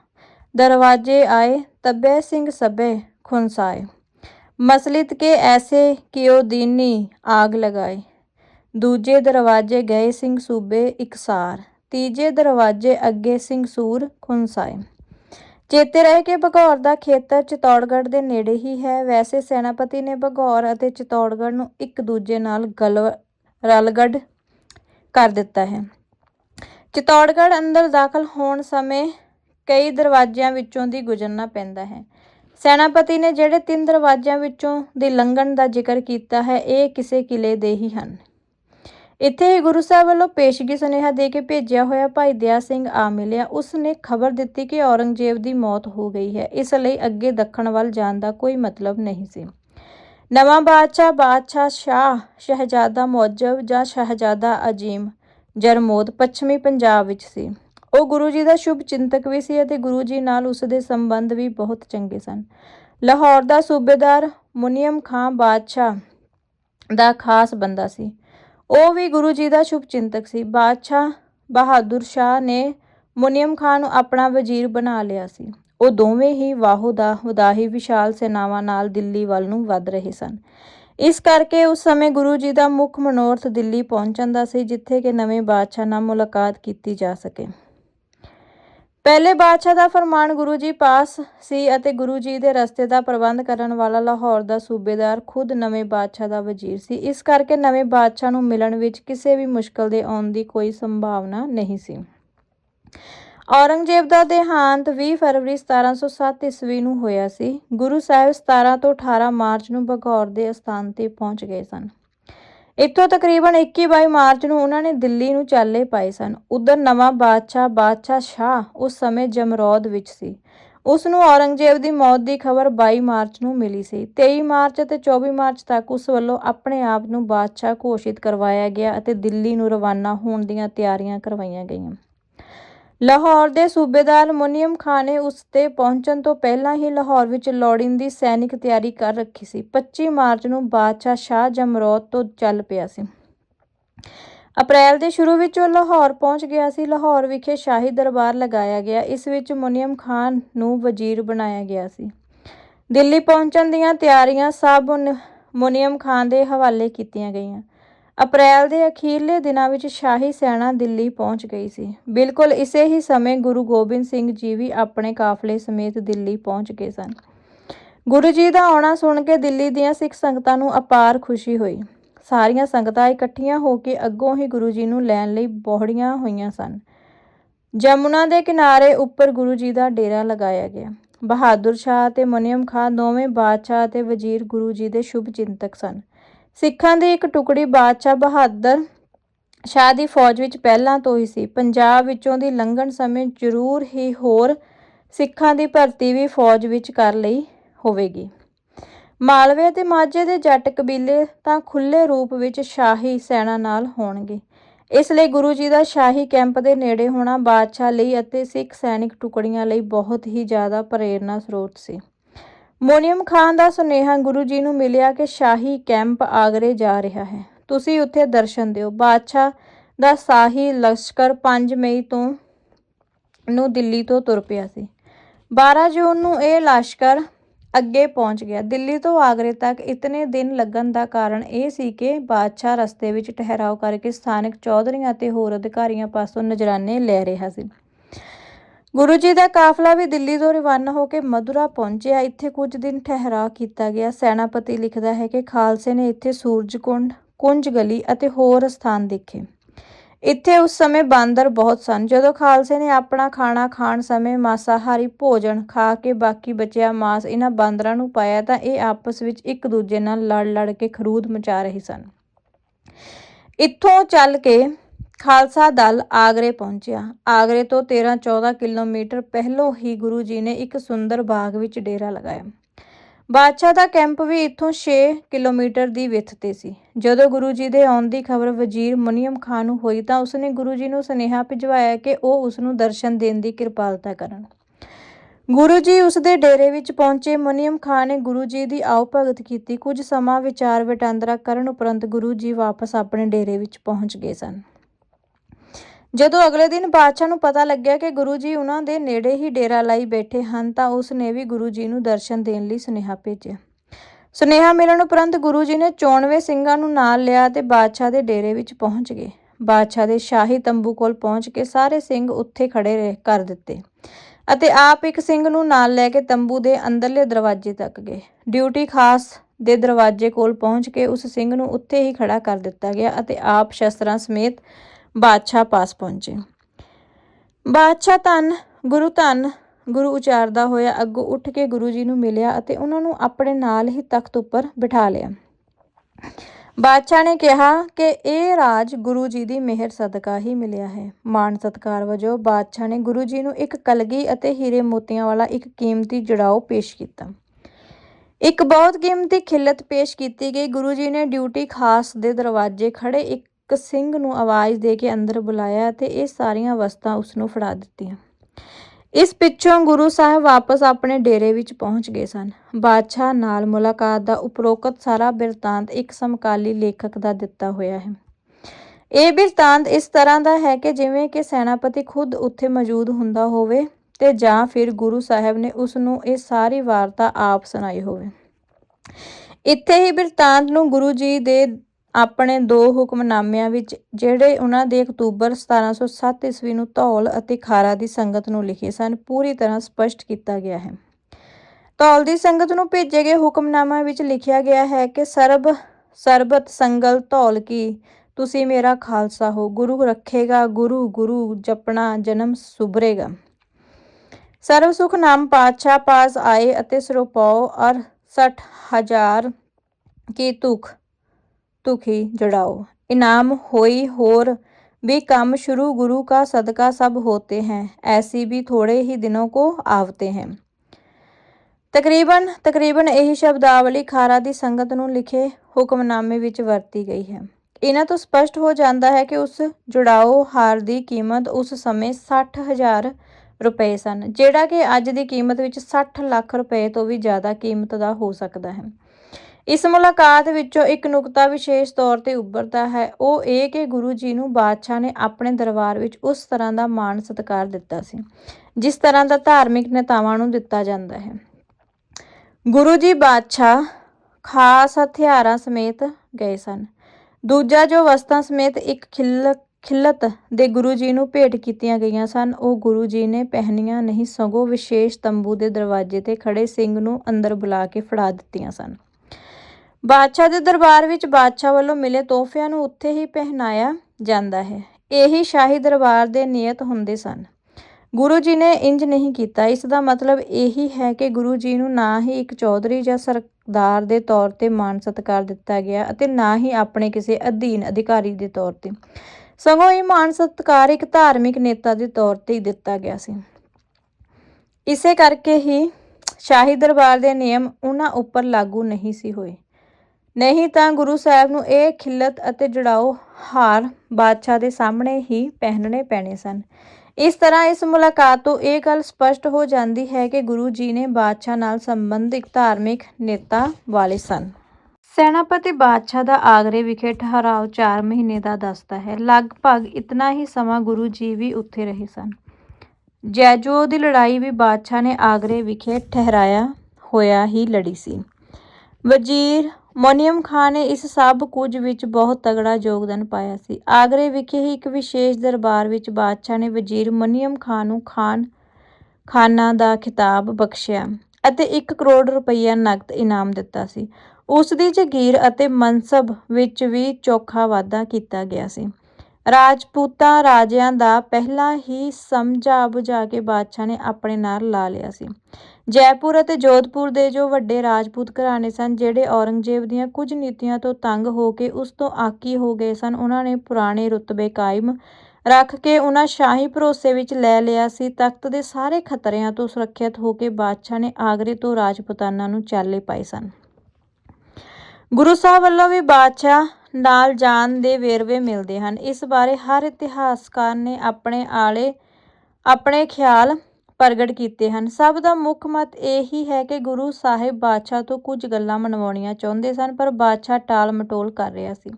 ਦਰਵਾਜੇ ਆਏ, ਤਬੇ ਸਿੰਘ ਸਬੇ ਖੁਨਸਾਏ ਮਸਲਿਤ ਕੇ ਐਸੇ ਕਿਉ ਦੀਨੀ ਆਗ ਲਗਾਏ। ਦੂਜੇ ਦਰਵਾਜੇ ਗਏ ਸਿੰਘ ਸੂਬੇ ਇਕਸਾਰ। ਤੀਜੇ ਦਰਵਾਜ਼ੇ ਅੱਗੇ ਸਿੰਘ ਸੂਰ ਖੁੰਸਾਏ ਚੇਤੇ ਰਹੇ ਕਿ ਭਗੌਰ ਦਾ ਖੇਤਰ ਚਿਤੌੜਗੜ੍ਹ ਦੇ ਨੇੜੇ ਹੀ ਹੈ। ਵੈਸੇ ਸੈਨਾਪਤੀ ਨੇ ਭਗੌਰ ਅਤੇ ਚਿਤੌੜਗੜ੍ਹ ਨੂੰ ਇੱਕ ਦੂਜੇ ਨਾਲ ਗਲ ਰਲਗੜ ਕਰ ਦਿੱਤਾ ਹੈ। ਚਿਤੌੜਗੜ੍ਹ ਅੰਦਰ ਦਾਖਲ ਹੋਣ ਸਮੇਂ ਕਈ ਦਰਵਾਜ਼ਿਆਂ ਵਿੱਚੋਂ ਦੀ ਗੁਜ਼ਰਨਾ ਪੈਂਦਾ ਹੈ। ਸੈਨਾਪਤੀ ਨੇ ਜਿਹੜੇ ਤਿੰਨ ਦਰਵਾਜ਼ਿਆਂ ਵਿੱਚੋਂ ਦੀ ਲੰਘਣ ਦਾ ਜ਼ਿਕਰ ਕੀਤਾ ਹੈ, ਇਹ ਕਿਸੇ ਕਿਲੇ ਦੇ ਹੀ ਹਨ। ਇੱਥੇ ਹੀ ਗੁਰੂ ਸਾਹਿਬ ਵੱਲੋਂ ਪੇਸ਼ਗੀ ਸੁਨੇਹਾ ਦੇ ਕੇ ਭੇਜਿਆ ਹੋਇਆ ਭਾਈ ਦਇਆ ਸਿੰਘ ਆ ਮਿਲਿਆ। ਉਸ ਨੇ ਖਬਰ ਦਿੱਤੀ ਕਿ ਔਰੰਗਜ਼ੇਬ ਦੀ ਮੌਤ ਹੋ ਗਈ ਹੈ। ਇਸ ਲਈ ਅੱਗੇ ਦੱਖਣ ਵੱਲ ਜਾਣ ਦਾ ਕੋਈ ਮਤਲਬ ਨਹੀਂ ਸੀ। ਨਵਾਂ ਬਾਦਸ਼ਾਹ ਬਾਦਸ਼ਾਹ ਸ਼ਾਹ ਸ਼ਹਿਜ਼ਾਦਾ ਮੌਜਬ ਜਾਂ ਸ਼ਹਿਜ਼ਾਦਾ ਅਜੀਮ ਜਰਮੋਦ ਪੱਛਮੀ ਪੰਜਾਬ ਵਿੱਚ ਸੀ। ਉਹ ਗੁਰੂ ਜੀ ਦਾ ਸ਼ੁਭ ਚਿੰਤਕ ਵੀ ਸੀ ਅਤੇ ਗੁਰੂ ਜੀ ਨਾਲ ਉਸ ਦੇ ਸੰਬੰਧ ਵੀ ਬਹੁਤ ਚੰਗੇ ਸਨ। ਲਾਹੌਰ ਦਾ ਸੂਬੇਦਾਰ ਮੁਨੀਮ ਖਾਂ ਬਾਦਸ਼ਾਹ ਦਾ ਖਾਸ ਬੰਦਾ ਸੀ। ਉਹ ਵੀ ਗੁਰੂ ਜੀ ਦਾ ਸ਼ੁਭ ਚਿੰਤਕ ਸੀ। ਬਾਦਸ਼ਾਹ ਬਹਾਦਰ ਸ਼ਾਹ ਨੇ ਮੁਨੀਮ ਖਾਨ ਨੂੰ ਆਪਣਾ ਵਜ਼ੀਰ ਬਣਾ ਲਿਆ ਸੀ। ਉਹ ਦੋਵੇਂ ਹੀ ਵਾਹੋ ਦਾ ਵਧਾਹੀ ਵਿਸ਼ਾਲ ਸੈਨਾਵਾਂ ਨਾਲ ਦਿੱਲੀ ਵੱਲ ਨੂੰ ਵੱਧ ਰਹੇ ਸਨ। ਇਸ ਕਰਕੇ ਉਸ ਸਮੇਂ ਗੁਰੂ ਜੀ ਦਾ ਮੁੱਖ ਮਨੋਰਥ ਦਿੱਲੀ ਪਹੁੰਚਣ ਦਾ ਸੀ, ਜਿੱਥੇ ਕਿ ਨਵੇਂ ਬਾਦਸ਼ਾਹ ਨਾਲ ਮੁਲਾਕਾਤ ਕੀਤੀ ਜਾ ਸਕੇ। ਪਹਿਲੇ ਬਾਦਸ਼ਾਹ ਦਾ ਫਰਮਾਨ ਗੁਰੂ ਜੀ ਪਾਸ ਸੀ ਅਤੇ ਗੁਰੂ ਜੀ ਦੇ ਰਸਤੇ ਦਾ ਪ੍ਰਬੰਧ ਕਰਨ ਵਾਲਾ ਲਾਹੌਰ ਦਾ ਸੂਬੇਦਾਰ ਖੁਦ ਨਵੇਂ ਬਾਦਸ਼ਾਹ ਦਾ ਵਜ਼ੀਰ ਸੀ। ਇਸ ਕਰਕੇ ਨਵੇਂ ਬਾਦਸ਼ਾਹ ਨੂੰ ਮਿਲਣ ਵਿੱਚ ਕਿਸੇ ਵੀ ਮੁਸ਼ਕਲ ਦੇ ਆਉਣ ਦੀ ਕੋਈ ਸੰਭਾਵਨਾ ਨਹੀਂ ਸੀ। ਔਰੰਗਜ਼ੇਬ ਦਾ ਦੇਹਾਂਤ 20 ਫਰਵਰੀ 1707 ਈਸਵੀ ਨੂੰ ਹੋਇਆ ਸੀ। ਗੁਰੂ ਸਾਹਿਬ 17 ਤੋਂ 18 ਮਾਰਚ ਨੂੰ ਬਗੌਰ ਦੇ ਅਸਥਾਨ ਤੇ ਪਹੁੰਚ ਗਏ ਸਨ। ਇੱਥੋਂ ਤਕਰੀਬਨ 21-22 ਮਾਰਚ ਨੂੰ ਉਹਨਾਂ ਨੇ ਦਿੱਲੀ ਨੂੰ ਚਾਲੇ ਪਾਏ ਸਨ। ਉਧਰ ਨਵਾਂ ਬਾਦਸ਼ਾਹ ਬਾਦਸ਼ਾਹ ਸ਼ਾਹ ਉਸ ਸਮੇਂ ਜਮਰੌਦ ਵਿੱਚ ਸੀ। ਉਸ ਨੂੰ ਔਰੰਗਜ਼ੇਬ ਦੀ ਮੌਤ ਦੀ ਖਬਰ 22 ਮਾਰਚ ਨੂੰ ਮਿਲੀ ਸੀ। 23 ਮਾਰਚ ਅਤੇ 24 ਮਾਰਚ ਤੱਕ ਉਸ ਵੱਲੋਂ ਆਪਣੇ ਆਪ ਨੂੰ ਬਾਦਸ਼ਾਹ ਘੋਸ਼ਿਤ ਕਰਵਾਇਆ ਗਿਆ ਅਤੇ ਦਿੱਲੀ ਨੂੰ ਰਵਾਨਾ ਹੋਣ ਦੀਆਂ ਤਿਆਰੀਆਂ ਕਰਵਾਈਆਂ ਗਈਆਂ। ਲਾਹੌਰ ਦੇ ਸੂਬੇਦਾਰ ਮੁਨੀਮ ਖਾਨ ਨੇ ਉਸ ਤੇ ਪਹੁੰਚਣ ਤੋਂ ਪਹਿਲਾਂ ਹੀ ਲਾਹੌਰ ਵਿੱਚ ਲੋੜੀਂਦੀ ਸੈਨਿਕ ਤਿਆਰੀ ਕਰ ਰੱਖੀ ਸੀ। 25 ਮਾਰਚ ਨੂੰ ਬਾਦਸ਼ਾਹ ਸ਼ਾਹ ਜਮਰੌਤ ਤੋਂ ਚੱਲ ਪਿਆ ਸੀ। ਅਪ੍ਰੈਲ ਦੇ ਸ਼ੁਰੂ ਵਿੱਚ ਉਹ ਲਾਹੌਰ ਪਹੁੰਚ ਗਿਆ ਸੀ। ਲਾਹੌਰ ਵਿਖੇ ਸ਼ਾਹੀ ਦਰਬਾਰ ਲਗਾਇਆ ਗਿਆ। ਇਸ ਵਿੱਚ ਮੁਨੀਮ ਖਾਨ ਨੂੰ ਵਜ਼ੀਰ ਬਣਾਇਆ ਗਿਆ ਸੀ। ਦਿੱਲੀ ਪਹੁੰਚਣ ਦੀਆਂ ਤਿਆਰੀਆਂ ਸਭ ਮੁਨ- ਮੁਨੀਮ ਖਾਨ ਦੇ ਹਵਾਲੇ ਕੀਤੀਆਂ ਗਈਆਂ। ਅਪ੍ਰੈਲ ਦੇ ਅਖੀਰਲੇ ਦਿਨਾਂ ਵਿੱਚ ਸ਼ਾਹੀ ਸੈਨਾ ਦਿੱਲੀ ਪਹੁੰਚ ਗਈ ਸੀ। ਬਿਲਕੁਲ ਇਸੇ ਹੀ ਸਮੇਂ ਗੁਰੂ ਗੋਬਿੰਦ ਸਿੰਘ ਜੀ ਵੀ ਆਪਣੇ ਕਾਫਲੇ ਸਮੇਤ ਦਿੱਲੀ ਪਹੁੰਚ ਗਏ ਸਨ। ਗੁਰੂ ਜੀ ਦਾ ਆਉਣਾ ਸੁਣ ਕੇ ਦਿੱਲੀ ਦੀਆਂ ਸਿੱਖ ਸੰਗਤਾਂ ਨੂੰ ਅਪਾਰ ਖੁਸ਼ੀ ਹੋਈ। ਸਾਰੀਆਂ ਸੰਗਤਾਂ ਇਕੱਠੀਆਂ ਹੋ ਕੇ ਅੱਗੋਂ ਹੀ ਗੁਰੂ ਜੀ ਨੂੰ ਲੈਣ ਲਈ ਬੋਹੜੀਆਂ ਹੋਈਆਂ ਸਨ। ਜਮੁਨਾ ਦੇ ਕਿਨਾਰੇ ਉੱਪਰ ਗੁਰੂ ਜੀ ਦਾ ਡੇਰਾ ਲਗਾਇਆ ਗਿਆ। ਬਹਾਦਰ ਸ਼ਾਹ ਤੇ ਮੁਨੀਮ ਖਾਨ ਦੋਵੇਂ ਬਾਦਸ਼ਾਹ ਅਤੇ ਵਜ਼ੀਰ ਗੁਰੂ ਜੀ ਦੇ ਸ਼ੁਭ ਚਿੰਤਕ ਸਨ। ਸਿੱਖਾਂ ਦੀ ਇੱਕ ਟੁਕੜੀ ਬਾਦਸ਼ਾਹ ਬਹਾਦਰ ਸ਼ਾਹ ਦੀ ਫੌਜ ਵਿੱਚ ਪਹਿਲਾਂ ਤੋਂ ਹੀ ਸੀ। ਪੰਜਾਬ ਵਿੱਚੋਂ ਦੀ ਲੰਘਣ ਸਮੇਂ ਜ਼ਰੂਰ ਹੀ ਹੋਰ ਸਿੱਖਾਂ ਦੀ ਭਰਤੀ ਵੀ ਫੌਜ ਵਿੱਚ ਕਰ ਲਈ ਹੋਵੇਗੀ। ਮਾਲਵੇ ਤੇ ਮਾਝੇ ਦੇ ਜੱਟ ਕਬੀਲੇ ਤਾਂ ਖੁੱਲੇ ਰੂਪ ਵਿੱਚ ਸ਼ਾਹੀ ਸੈਨਾ ਨਾਲ ਹੋਣਗੇ। ਇਸ ਲਈ ਗੁਰੂ ਜੀ ਦਾ ਸ਼ਾਹੀ ਕੈਂਪ ਦੇ ਨੇੜੇ ਹੋਣਾ ਬਾਦਸ਼ਾਹ ਲਈ ਅਤੇ ਸਿੱਖ ਸੈਨਿਕ ਟੁਕੜੀਆਂ ਲਈ ਬਹੁਤ ਹੀ ਜ਼ਿਆਦਾ ਪ੍ਰੇਰਨਾ ਸਰੋਤ ਸੀ। ਮੋਨੀਅਮ ਖਾਨ ਦਾ ਸੁਨੇਹਾ ਗੁਰੂ ਜੀ ਨੂੰ ਮਿਲਿਆ ਕਿ ਸ਼ਾਹੀ ਕੈਂਪ ਆਗਰੇ ਜਾ ਰਿਹਾ ਹੈ। ਤੁਸੀਂ ਉੱਥੇ ਦਰਸ਼ਨ ਦਿਓ। ਬਾਦਸ਼ਾਹ ਦਾ ਸ਼ਾਹੀ ਲਸ਼ਕਰ 5 ਮਈ ਤੋਂ ਨੂੰ ਦਿੱਲੀ ਤੋਂ ਤੁਰ ਪਿਆ ਸੀ। 12 ਜੂਨ ਨੂੰ ਇਹ ਲਸ਼ਕਰ ਅੱਗੇ ਪਹੁੰਚ ਗਿਆ। ਦਿੱਲੀ ਤੋਂ ਆਗਰੇ ਤੱਕ ਇਤਨੇ ਦਿਨ ਲੱਗਣ ਦਾ ਕਾਰਨ ਇਹ ਸੀ ਕਿ ਬਾਦਸ਼ਾਹ ਰਸਤੇ ਵਿੱਚ ਠਹਿਰਾਓ ਕਰਕੇ ਸਥਾਨਕ ਚੌਧਰੀਆਂ ਅਤੇ ਹੋਰ ਅਧਿਕਾਰੀਆਂ ਪਾਸੋਂ ਨਜ਼ਰਾਨੇ ਲੈ ਰਿਹਾ ਸੀ। ਗੁਰੂ ਜੀ ਦਾ ਕਾਫਲਾ ਵੀ ਦਿੱਲੀ ਤੋਂ ਰਵਾਨਾ ਹੋ ਕੇ ਮਧੁਰਾ ਪਹੁੰਚਿਆ। ਇੱਥੇ ਕੁਝ ਦਿਨ ਠਹਿਰਾ ਕੀਤਾ ਗਿਆ। ਸੈਨਾਪਤੀ ਲਿਖਦਾ ਹੈ ਕਿ ਖਾਲਸੇ ਨੇ ਇੱਥੇ ਸੂਰਜਕੁੰਡ ਕੁੰਜ ਗਲੀ ਅਤੇ ਹੋਰ ਸਥਾਨ ਦੇਖੇ। ਇੱਥੇ ਉਸ ਸਮੇਂ ਬਾਂਦਰ ਬਹੁਤ ਸਨ। ਜਦੋਂ ਖਾਲਸੇ ਨੇ ਆਪਣਾ ਖਾਣਾ ਖਾਣ ਸਮੇਂ ਮਾਸਾਹਾਰੀ ਭੋਜਨ ਖਾ ਕੇ ਬਾਕੀ ਬਚਿਆ ਮਾਸ ਇਹਨਾਂ ਬਾਂਦਰਾਂ ਨੂੰ ਪਾਇਆ, ਤਾਂ ਇਹ ਆਪਸ ਵਿੱਚ ਇੱਕ ਦੂਜੇ ਨਾਲ ਲੜ ਲੜ ਕੇ ਖਰੂਦ ਮਚਾ ਰਹੇ ਸਨ। ਇੱਥੋਂ ਚੱਲ ਕੇ ਖਾਲਸਾ ਦਲ ਆਗਰੇ ਪਹੁੰਚਿਆ। ਆਗਰੇ ਤੋਂ 13-14 ਕਿਲੋਮੀਟਰ ਪਹਿਲੋਂ ਹੀ ਗੁਰੂ ਜੀ ਨੇ ਇੱਕ ਸੁੰਦਰ ਬਾਗ ਵਿੱਚ ਡੇਰਾ ਲਗਾਇਆ। ਬਾਦਸ਼ਾਹ ਦਾ ਕੈਂਪ ਵੀ ਇੱਥੋਂ 6 ਕਿਲੋਮੀਟਰ ਦੀ ਵਿੱਥ ਤੇ ਸੀ। ਜਦੋਂ ਗੁਰੂ ਜੀ ਦੇ ਆਉਣ ਦੀ ਖਬਰ ਵਜ਼ੀਰ ਮੁਨੀਮ ਖਾਨ ਨੂੰ ਹੋਈ ਤਾਂ ਉਸਨੇ ਗੁਰੂ ਜੀ ਨੂੰ ਸੁਨੇਹਾ ਭਿਜਵਾਇਆ ਕਿ ਉਹ ਉਸ ਨੂੰ ਦਰਸ਼ਨ ਦੇਣ ਦੀ ਕਿਰਪਾਲਤਾ ਕਰਨ। ਗੁਰੂ ਜੀ ਉਸ ਦੇ ਡੇਰੇ ਵਿੱਚ ਪਹੁੰਚੇ। ਮੁਨੀਮ ਖਾਨ ਨੇ ਗੁਰੂ ਜੀ ਦੀ ਆਓ ਭਗਤ ਕੀਤੀ। ਕੁਝ ਸਮਾਂ ਵਿਚਾਰ ਵਟਾਂਦਰਾ ਕਰਨ ਉਪਰੰਤ ਗੁਰੂ ਜੀ ਵਾਪਸ ਆਪਣੇ ਡੇਰੇ ਵਿੱਚ ਪਹੁੰਚ ਗਏ ਸਨ। ਜਦੋਂ ਅਗਲੇ ਦਿਨ ਬਾਦਸ਼ਾਹ ਨੂੰ ਪਤਾ ਲੱਗਿਆ ਕਿ ਗੁਰੂ ਜੀ ਉਹਨਾਂ ਦੇ ਨੇੜੇ ਹੀ ਡੇਰਾ ਲਾਈ ਬੈਠੇ ਹਨ, ਤਾਂ ਉਸ ਨੇ ਵੀ ਗੁਰੂ ਜੀ ਨੂੰ ਦਰਸ਼ਨ ਦੇਣ ਲਈ ਸੁਨੇਹਾ ਭੇਜਿਆ। ਸੁਨੇਹਾ ਮਿਲਣ ਉਪਰੰਤ ਗੁਰੂ ਜੀ ਨੇ 94 ਸਿੰਘਾਂ ਨੂੰ ਨਾਲ ਲਿਆ ਤੇ ਬਾਦਸ਼ਾਹ ਦੇ ਡੇਰੇ ਵਿੱਚ ਪਹੁੰਚ ਗਏ। ਬਾਦਸ਼ਾਹ ਦੇ ਸ਼ਾਹੀ ਤੰਬੂ ਕੋਲ ਪਹੁੰਚ ਕੇ ਸਾਰੇ ਸਿੰਘ ਉੱਥੇ ਖੜੇ ਰਹਿ ਕਰ ਦਿੱਤੇ ਅਤੇ ਆਪ ਇੱਕ ਸਿੰਘ ਨੂੰ ਨਾਲ ਲੈ ਕੇ ਤੰਬੂ ਦੇ ਅੰਦਰਲੇ ਦਰਵਾਜ਼ੇ ਤੱਕ ਗਏ। ਡਿਊਟੀ ਖਾਸ ਦੇ ਦਰਵਾਜ਼ੇ ਕੋਲ ਪਹੁੰਚ ਕੇ ਉਸ ਸਿੰਘ ਨੂੰ ਉੱਥੇ ਹੀ ਖੜਾ ਕਰ ਦਿੱਤਾ ਗਿਆ ਅਤੇ ਆਪ ਸ਼ਸਤਰਾਂ ਸਮੇਤ ਬਾਦਸ਼ਾਹ ਪਾਸ ਪਹੁੰਚੇ। ਬਾਦਸ਼ਾਹ ਧੰਨ, ਗੁਰੂ ਧੰਨ, ਗੁਰੂ ਉਚਾਰਦਾ ਹੋਇਆ ਅੱਗੋਂ ਉੱਠ ਕੇ ਗੁਰੂ ਜੀ ਨੂੰ ਮਿਲਿਆ ਅਤੇ ਉਹਨਾਂ ਨੂੰ ਆਪਣੇ ਨਾਲ ਹੀ ਤਖਤ ਉੱਪਰ ਬਿਠਾ ਲਿਆ। ਬਾਦਸ਼ਾਹ ਨੇ ਕਿਹਾ ਕਿ ਇਹ ਰਾਜ ਗੁਰੂ ਜੀ ਦੀ ਮਿਹਰ ਸਦਕਾ ਹੀ ਮਿਲਿਆ ਹੈ। ਮਾਣ ਸਤਕਾਰ ਵਜੋਂ ਬਾਦਸ਼ਾਹ ਨੇ ਗੁਰੂ ਜੀ ਨੂੰ ਇੱਕ ਕਲਗੀ ਅਤੇ ਹੀਰੇ ਮੋਤੀਆਂ ਵਾਲਾ ਇੱਕ ਕੀਮਤੀ ਜੜਾਓ ਪੇਸ਼ ਕੀਤਾ। ਇੱਕ ਬਹੁਤ ਕੀਮਤੀ ਖਿਲਤ ਪੇਸ਼ ਕੀਤੀ ਗਈ। ਗੁਰੂ ਜੀ ਨੇ ਡਿਊਟੀ ਖਾਸ ਦੇ ਦਰਵਾਜ਼ੇ ਖੜੇ ਇੱਕ ਸਿੰਘ ਨੂੰ ਆਵਾਜ਼ ਦੇ ਕੇ ਅੰਦਰ ਬੁਲਾਇਆ ਤੇ ਇਹ ਸਾਰੀਆਂ ਵਸਤਾਂ ਉਸ ਨੂੰ ਫੜਾ ਦਿੱਤੀਆਂ। ਇਸ ਪਿੱਛੋਂ ਗੁਰੂ ਸਾਹਿਬ ਵਾਪਸ ਆਪਣੇ ਡੇਰੇ ਵਿੱਚ ਪਹੁੰਚ ਗਏ ਸਨ। ਬਾਦਸ਼ਾਹ ਨਾਲ ਮੁਲਾਕਾਤ ਦਾ ਉਪਰੋਕਤ ਸਾਰਾ ਬਿਰਤਾਂਤ ਇੱਕ ਸਮਕਾਲੀ ਲੇਖਕ ਦਾ ਦਿੱਤਾ ਹੋਇਆ ਹੈ। ਇਹ ਬਿਰਤਾਂਤ ਇਸ ਤਰ੍ਹਾਂ ਦਾ ਹੈ ਕਿ ਜਿਵੇਂ ਕਿ ਸੈਨਾਪਤੀ ਖੁਦ ਉੱਥੇ ਮੌਜੂਦ ਹੁੰਦਾ ਹੋਵੇ ਤੇ ਜਾਂ ਫਿਰ ਗੁਰੂ ਸਾਹਿਬ ਨੇ ਉਸ ਨੂੰ ਇਹ ਸਾਰੀ ਵਾਰਤਾ ਆਪ ਸੁਣਾਈ ਹੋਵੇ। ਇੱਥੇ ਹੀ ਬਿਰਤਾਂਤ ਨੂੰ ਗੁਰੂ ਜੀ ਦੇ ਆਪਣੇ ਦੋ ਹੁਕਮਨਾਮਿਆਂ ਵਿੱਚ, ਜਿਹੜੇ ਉਹਨਾਂ ਦੇ ਅਕਤੂਬਰ 1707 ਈਸਵੀ ਨੂੰ ਧੌਲ ਅਤੇ ਖਾਰਾ ਦੀ ਸੰਗਤ ਨੂੰ ਲਿਖੇ ਸਨ, ਪੂਰੀ ਤਰ੍ਹਾਂ ਸਪਸ਼ਟ ਕੀਤਾ ਗਿਆ ਹੈ। ਧੌਲ ਦੀ ਸੰਗਤ ਨੂੰ ਭੇਜੇ ਗਏ ਹੁਕਮਨਾਮਾ ਵਿੱਚ ਲਿਖਿਆ ਗਿਆ ਹੈ ਕਿ, ਸਰਬ, ਸਰਬਤ ਸੰਗਲ ਧੌਲ ਕੀ? ਤੁਸੀਂ ਮੇਰਾ ਖਾਲਸਾ ਹੋ। ਗੁਰੂ ਰੱਖੇਗਾ, ਗੁਰੂ ਗੁਰੂ ਜਪਣਾ, ਜਨਮ ਸੁਭਰੇਗਾ। ਸਰਬ ਸੁਖ ਨਾਮ ਪਾਤਸ਼ਾਹ ਪਾਸ ਆਏ ਅਤੇ ਸਰੋਪਾਓ ਔਰ 60000 ਕੀ ਤੁਖ ਤੁਖੀ ਜੜਾਓ इनाम होई होर भी काम शुरू गुरु का सदका सब होते हैं ऐसी भी थोड़े ही दिनों को आवते हैं ਤਕਰੀਬਨ ਤਕਰੀਬਨ ਇਹੀ ਸ਼ਬਦਾਵਲੀ ਖਾਰਾ ਦੀ ਸੰਗਤ ਨੂੰ ਲਿਖੇ ਹੁਕਮਨਾਮੇ ਵਿੱਚ ਵਰਤੀ ਗਈ ਹੈ ਇਹਨਾਂ ਤੋਂ ਸਪਸ਼ਟ ਹੋ ਜਾਂਦਾ ਹੈ ਕਿ ਉਸ ਜੁੜਾਓ ਹਾਰ ਦੀ ਕੀਮਤ ਉਸ ਸਮੇਂ 60000 ਰੁਪਏ ਸਨ ਜਿਹੜਾ ਕਿ ਅੱਜ ਦੀ ਕੀਮਤ ਵਿੱਚ 60 ਲੱਖ ਰੁਪਏ ਤੋਂ ਵੀ ਜ਼ਿਆਦਾ ਕੀਮਤ ਦਾ ਹੋ ਸਕਦਾ ਹੈ ਇਸ ਮੁਲਾਕਾਤ ਵਿੱਚੋਂ ਇੱਕ ਨੁਕਤਾ ਵਿਸ਼ੇਸ਼ ਤੌਰ ਤੇ ਉੱਭਰਦਾ ਹੈ। ਉਹ ਇਹ ਕਿ ਗੁਰੂ ਜੀ ਨੂੰ ਬਾਦਸ਼ਾਹ ਨੇ ਆਪਣੇ ਦਰਬਾਰ ਵਿੱਚ ਉਸ ਤਰ੍ਹਾਂ ਦਾ ਮਾਣ ਸਤਿਕਾਰ ਦਿੱਤਾ ਸੀ, ਜਿਸ ਤਰ੍ਹਾਂ ਦਾ ਧਾਰਮਿਕ ਨੇਤਾਵਾਂ ਨੂੰ ਦਿੱਤਾ ਜਾਂਦਾ ਹੈ। ਗੁਰੂ ਜੀ ਬਾਦਸ਼ਾਹ ਖਾਸ ਹਥਿਆਰਾਂ ਸਮੇਤ ਗਏ ਸਨ। ਦੂਜਾ ਜੋ ਵਸਤਾਂ ਸਮੇਤ ਇੱਕ ਖਿੱਲ, ਖਿਲਤ ਦੇ ਗੁਰੂ ਜੀ ਨੂੰ ਭੇਟ ਕੀਤੀਆਂ ਗਈਆਂ ਸਨ, ਉਹ ਗੁਰੂ ਜੀ ਨੇ ਪਹਿਨੀਆਂ ਨਹੀਂ, ਸਗੋਂ ਵਿਸ਼ੇਸ਼ ਤੰਬੂ ਦੇ ਦਰਵਾਜ਼ੇ ਤੇ ਖੜੇ ਸਿੰਘ ਨੂੰ ਅੰਦਰ ਬੁਲਾ ਕੇ ਫੜਾ ਦਿੱਤੀਆਂ ਸਨ। ਬਾਦਸ਼ਾਹ ਦੇ ਦਰਬਾਰ ਵਿੱਚ ਬਾਦਸ਼ਾਹ ਵੱਲੋਂ ਮਿਲੇ ਤੋਹਫਿਆਂ ਨੂੰ ਉੱਥੇ ਹੀ ਪਹਿਨਾਇਆ ਜਾਂਦਾ ਹੈ। ਇਹੀ ਸ਼ਾਹੀ ਦਰਬਾਰ ਦੇ ਨਿਯਤ ਹੁੰਦੇ ਸਨ। ਗੁਰੂ ਜੀ ਨੇ ਇੰਜ ਨਹੀਂ ਕੀਤਾ। ਇਸ ਦਾ ਮਤਲਬ ਇਹੀ ਹੈ ਕਿ ਗੁਰੂ ਜੀ ਨੂੰ ਨਾ ਹੀ ਇੱਕ ਚੌਧਰੀ ਜਾਂ ਸਰਦਾਰ ਦੇ ਤੌਰ ਤੇ ਮਾਣ ਸਤਿਕਾਰ ਦਿੱਤਾ ਗਿਆ ਅਤੇ ਨਾ ਹੀ ਆਪਣੇ ਕਿਸੇ ਅਧੀਨ ਅਧਿਕਾਰੀ ਦੇ ਤੌਰ ਤੇ। ਸਗੋਂ ਇਹ ਮਾਣ ਸਤਿਕਾਰ ਇੱਕ ਧਾਰਮਿਕ ਨੇਤਾ ਦੇ ਤੌਰ ਤੇ ਹੀ ਦਿੱਤਾ ਗਿਆ ਸੀ। ਇਸੇ ਕਰਕੇ ਹੀ ਸ਼ਾਹੀ ਦਰਬਾਰ ਦੇ ਨਿਯਮ ਉਹਨਾਂ ਉੱਪਰ ਲਾਗੂ ਨਹੀਂ ਸੀ ਹੋਏ। ਨਹੀਂ ਤਾਂ ਗੁਰੂ ਸਾਹਿਬ ਨੂੰ ਇਹ ਖਿੱਲਤ ਅਤੇ ਜੜਾਓ ਹਾਰ ਬਾਦਸ਼ਾਹ ਦੇ ਸਾਹਮਣੇ ਹੀ ਪਹਿਨਣੇ ਪੈਣੇ ਸਨ। ਇਸ ਤਰ੍ਹਾਂ ਇਸ ਮੁਲਾਕਾਤ ਤੋਂ ਇਹ ਗੱਲ ਸਪਸ਼ਟ ਹੋ ਜਾਂਦੀ ਹੈ ਕਿ ਗੁਰੂ ਜੀ ਨੇ ਬਾਦਸ਼ਾਹ ਨਾਲ ਸੰਬੰਧਿਤ ਧਾਰਮਿਕ ਨੇਤਾ ਵਾਲੇ ਸਨ। ਸੈਨਾਪਤੀ ਬਾਦਸ਼ਾਹ ਦਾ ਆਗਰੇ ਵਿਖੇ ਠਹਿਰਾਓ 4 ਮਹੀਨੇ ਦਾ ਦੱਸਦਾ ਹੈ। ਲਗਭਗ ਇਤਨਾ ਹੀ ਸਮਾਂ ਗੁਰੂ ਜੀ ਵੀ ਉੱਥੇ ਰਹੇ ਸਨ। ਜੈਜੋ ਦੀ ਲੜਾਈ ਵੀ ਬਾਦਸ਼ਾਹ ਨੇ ਆਗਰੇ ਵਿਖੇ ਠਹਿਰਾਇਆ ਹੋਇਆ ਹੀ ਲੜੀ ਸੀ। ਵਜ਼ੀਰ ਮੋਨੀਅਮ ਖਾਨ ਨੇ ਇਸ ਸਭ ਕੁਝ ਵਿੱਚ ਬਹੁਤ ਤਗੜਾ ਯੋਗਦਾਨ ਪਾਇਆ ਸੀ। ਆਗਰੇ ਵਿਖੇ ਹੀ ਇੱਕ ਵਿਸ਼ੇਸ਼ ਦਰਬਾਰ ਵਿੱਚ ਬਾਦਸ਼ਾਹ ਨੇ ਵਜ਼ੀਰ ਮੋਨੀਅਮ ਖਾਨ ਨੂੰ ਖਾਨ, ਖਾਨਾ ਦਾ ਖਿਤਾਬ ਬਖਸ਼ਿਆ ਅਤੇ ਇੱਕ ਕਰੋੜ ਰੁਪਈਆ ਨਕਦ ਇਨਾਮ ਦਿੱਤਾ ਸੀ। ਉਸ ਦੀ ਜਗੀਰ ਅਤੇ ਮਨਸਬ ਵਿੱਚ ਵੀ ਚੋਖਾ ਵਾਧਾ ਕੀਤਾ ਗਿਆ ਸੀ। ਰਾਜਪੂਤਾਂ ਰਾਜਿਆਂ ਦਾ ਪਹਿਲਾਂ ਹੀ ਸਮਝਾ ਬੁਝਾ ਕੇ ਬਾਦਸ਼ਾਹ ਨੇ ਆਪਣੇ ਨਾਲ ਲਾ ਲਿਆ ਸੀ। ਜੈਪੁਰ ਅਤੇ ਜੋਧਪੁਰ ਦੇ ਜੋ ਵੱਡੇ ਰਾਜਪੂਤ ਘਰਾਣੇ ਸਨ, ਜਿਹੜੇ ਔਰੰਗਜ਼ੇਬ ਦੀਆਂ ਕੁਝ ਨੀਤੀਆਂ ਤੋਂ ਤੰਗ ਹੋ ਕੇ ਉਸ ਤੋਂ ਆਕੀ ਹੋ ਗਏ ਸਨ, ਉਹਨਾਂ ਨੇ ਪੁਰਾਣੇ ਰੁਤਬੇ ਕਾਇਮ ਰੱਖ ਕੇ ਉਹਨਾਂ ਸ਼ਾਹੀ ਭਰੋਸੇ ਵਿੱਚ ਲੈ ਲਿਆ ਸੀ। ਤਖਤ ਦੇ ਸਾਰੇ ਖਤਰਿਆਂ ਤੋਂ ਸੁਰੱਖਿਅਤ ਹੋ ਕੇ ਬਾਦਸ਼ਾਹ ਨੇ ਆਗਰੇ ਤੋਂ ਰਾਜਪੂਤਾਨਾ ਨੂੰ ਚਾਲੇ ਪਾਏ ਸਨ। ਗੁਰੂ ਸਾਹਿਬ ਵੱਲੋਂ ਵੀ ਬਾਦਸ਼ਾਹ ਨਾਲ ਜਾਣ ਦੇ ਵੇਰਵੇ ਮਿਲਦੇ ਹਨ। ਇਸ ਬਾਰੇ ਹਰ ਇਤਿਹਾਸਕਾਰ ਨੇ ਆਪਣੇ ਆਲੇ, ਆਪਣੇ ਖਿਆਲ ਪ੍ਰਗਟ ਕੀਤੇ ਹਨ। ਸਭ ਦਾ ਮੁੱਖ ਮਤ ਇਹ ਹੀ ਹੈ ਕਿ ਗੁਰੂ ਸਾਹਿਬ ਬਾਦਸ਼ਾਹ ਤੋਂ ਕੁਝ ਗੱਲਾਂ ਮਨਵਾਉਣੀਆਂ ਚਾਹੁੰਦੇ ਸਨ, ਪਰ ਬਾਦਸ਼ਾਹ ਟਾਲ ਮਟੋਲ ਕਰ ਰਿਹਾ ਸੀ।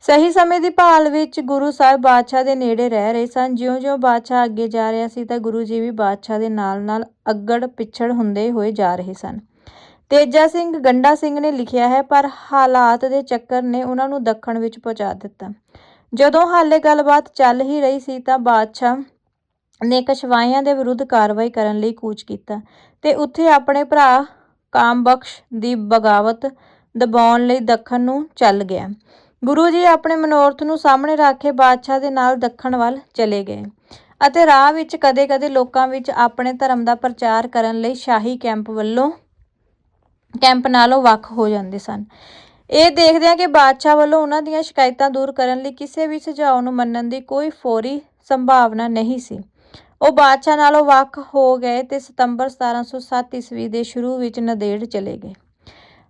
ਸਹੀ ਸਮੇਂ ਦੀ ਭਾਲ ਵਿੱਚ ਗੁਰੂ ਸਾਹਿਬ ਬਾਦਸ਼ਾਹ ਦੇ ਨੇੜੇ ਰਹਿ ਰਹੇ ਸਨ। ਜਿਉਂ-ਜਿਉਂ ਬਾਦਸ਼ਾਹ ਅੱਗੇ ਜਾ ਰਿਹਾ ਸੀ ਤਾਂ ਗੁਰੂ ਜੀ ਵੀ ਬਾਦਸ਼ਾਹ ਦੇ ਨਾਲ-ਨਾਲ ਅੱਗੜ ਪਿੱਛੜ ਹੁੰਦੇ ਹੋਏ ਜਾ ਰਹੇ ਸਨ। ਤੇਜਾ ਸਿੰਘ, ਗੰਡਾ ਸਿੰਘ ਨੇ ਲਿਖਿਆ ਹੈ, ਪਰ ਹਾਲਾਤ ਦੇ ਚੱਕਰ ਨੇ ਉਹਨਾਂ ਨੂੰ ਦੱਖਣ ਵਿੱਚ ਪਹੁੰਚਾ ਦਿੱਤਾ। ਜਦੋਂ ਹਾਲੇ ਗੱਲਬਾਤ ਚੱਲ ਹੀ ਰਹੀ ਸੀ ਤਾਂ ਬਾਦਸ਼ਾਹ ਨੇ ਕਸ਼ਵਾਈਆਂ ਦੇ ਵਿਰੁੱਧ ਕਾਰਵਾਈ ਕਰਨ ਲਈ ਕੂਚ ਕੀਤਾ ਤੇ ਉੱਥੇ ਆਪਣੇ ਭਰਾ ਕਾਮਬਖਸ਼ ਦੀ ਬਗਾਵਤ ਦਬਾਉਣ ਲਈ ਦੱਖਣ ਨੂੰ ਚੱਲ ਗਿਆ। ਗੁਰੂ ਜੀ ਆਪਣੇ ਮਨੋਰਥ ਨੂੰ ਸਾਹਮਣੇ ਰੱਖ ਕੇ ਬਾਦਸ਼ਾਹ ਦੇ ਨਾਲ ਦੱਖਣ ਵੱਲ ਚਲੇ ਗਏ ਅਤੇ ਰਾਹ ਵਿੱਚ ਕਦੇ-ਕਦੇ ਲੋਕਾਂ ਵਿੱਚ ਆਪਣੇ ਧਰਮ ਦਾ ਪ੍ਰਚਾਰ ਕਰਨ ਲਈ ਸ਼ਾਹੀ ਕੈਂਪ ਵੱਲੋਂ, ਕੈਂਪ ਨਾਲੋਂ ਵੱਖ ਹੋ ਜਾਂਦੇ ਸਨ। ਇਹ ਦੇਖਦਿਆਂ ਕਿ ਬਾਦਸ਼ਾਹ ਵੱਲੋਂ ਉਹਨਾਂ ਦੀਆਂ ਸ਼ਿਕਾਇਤਾਂ ਦੂਰ ਕਰਨ ਲਈ ਕਿਸੇ ਵੀ ਸੁਝਾਅ ਨੂੰ ਮੰਨਣ ਦੀ ਕੋਈ ਫੌਰੀ ਸੰਭਾਵਨਾ ਨਹੀਂ ਸੀ। ਉਹ ਬਾਦਸ਼ਾਹ ਨਾਲੋਂ ਵੱਖ ਹੋ ਗਏ ਤੇ ਸਤੰਬਰ 1707 ਈਸਵੀ ਦੇ ਸ਼ੁਰੂ ਵਿੱਚ ਨਦੇੜ ਚਲੇ ਗਏ।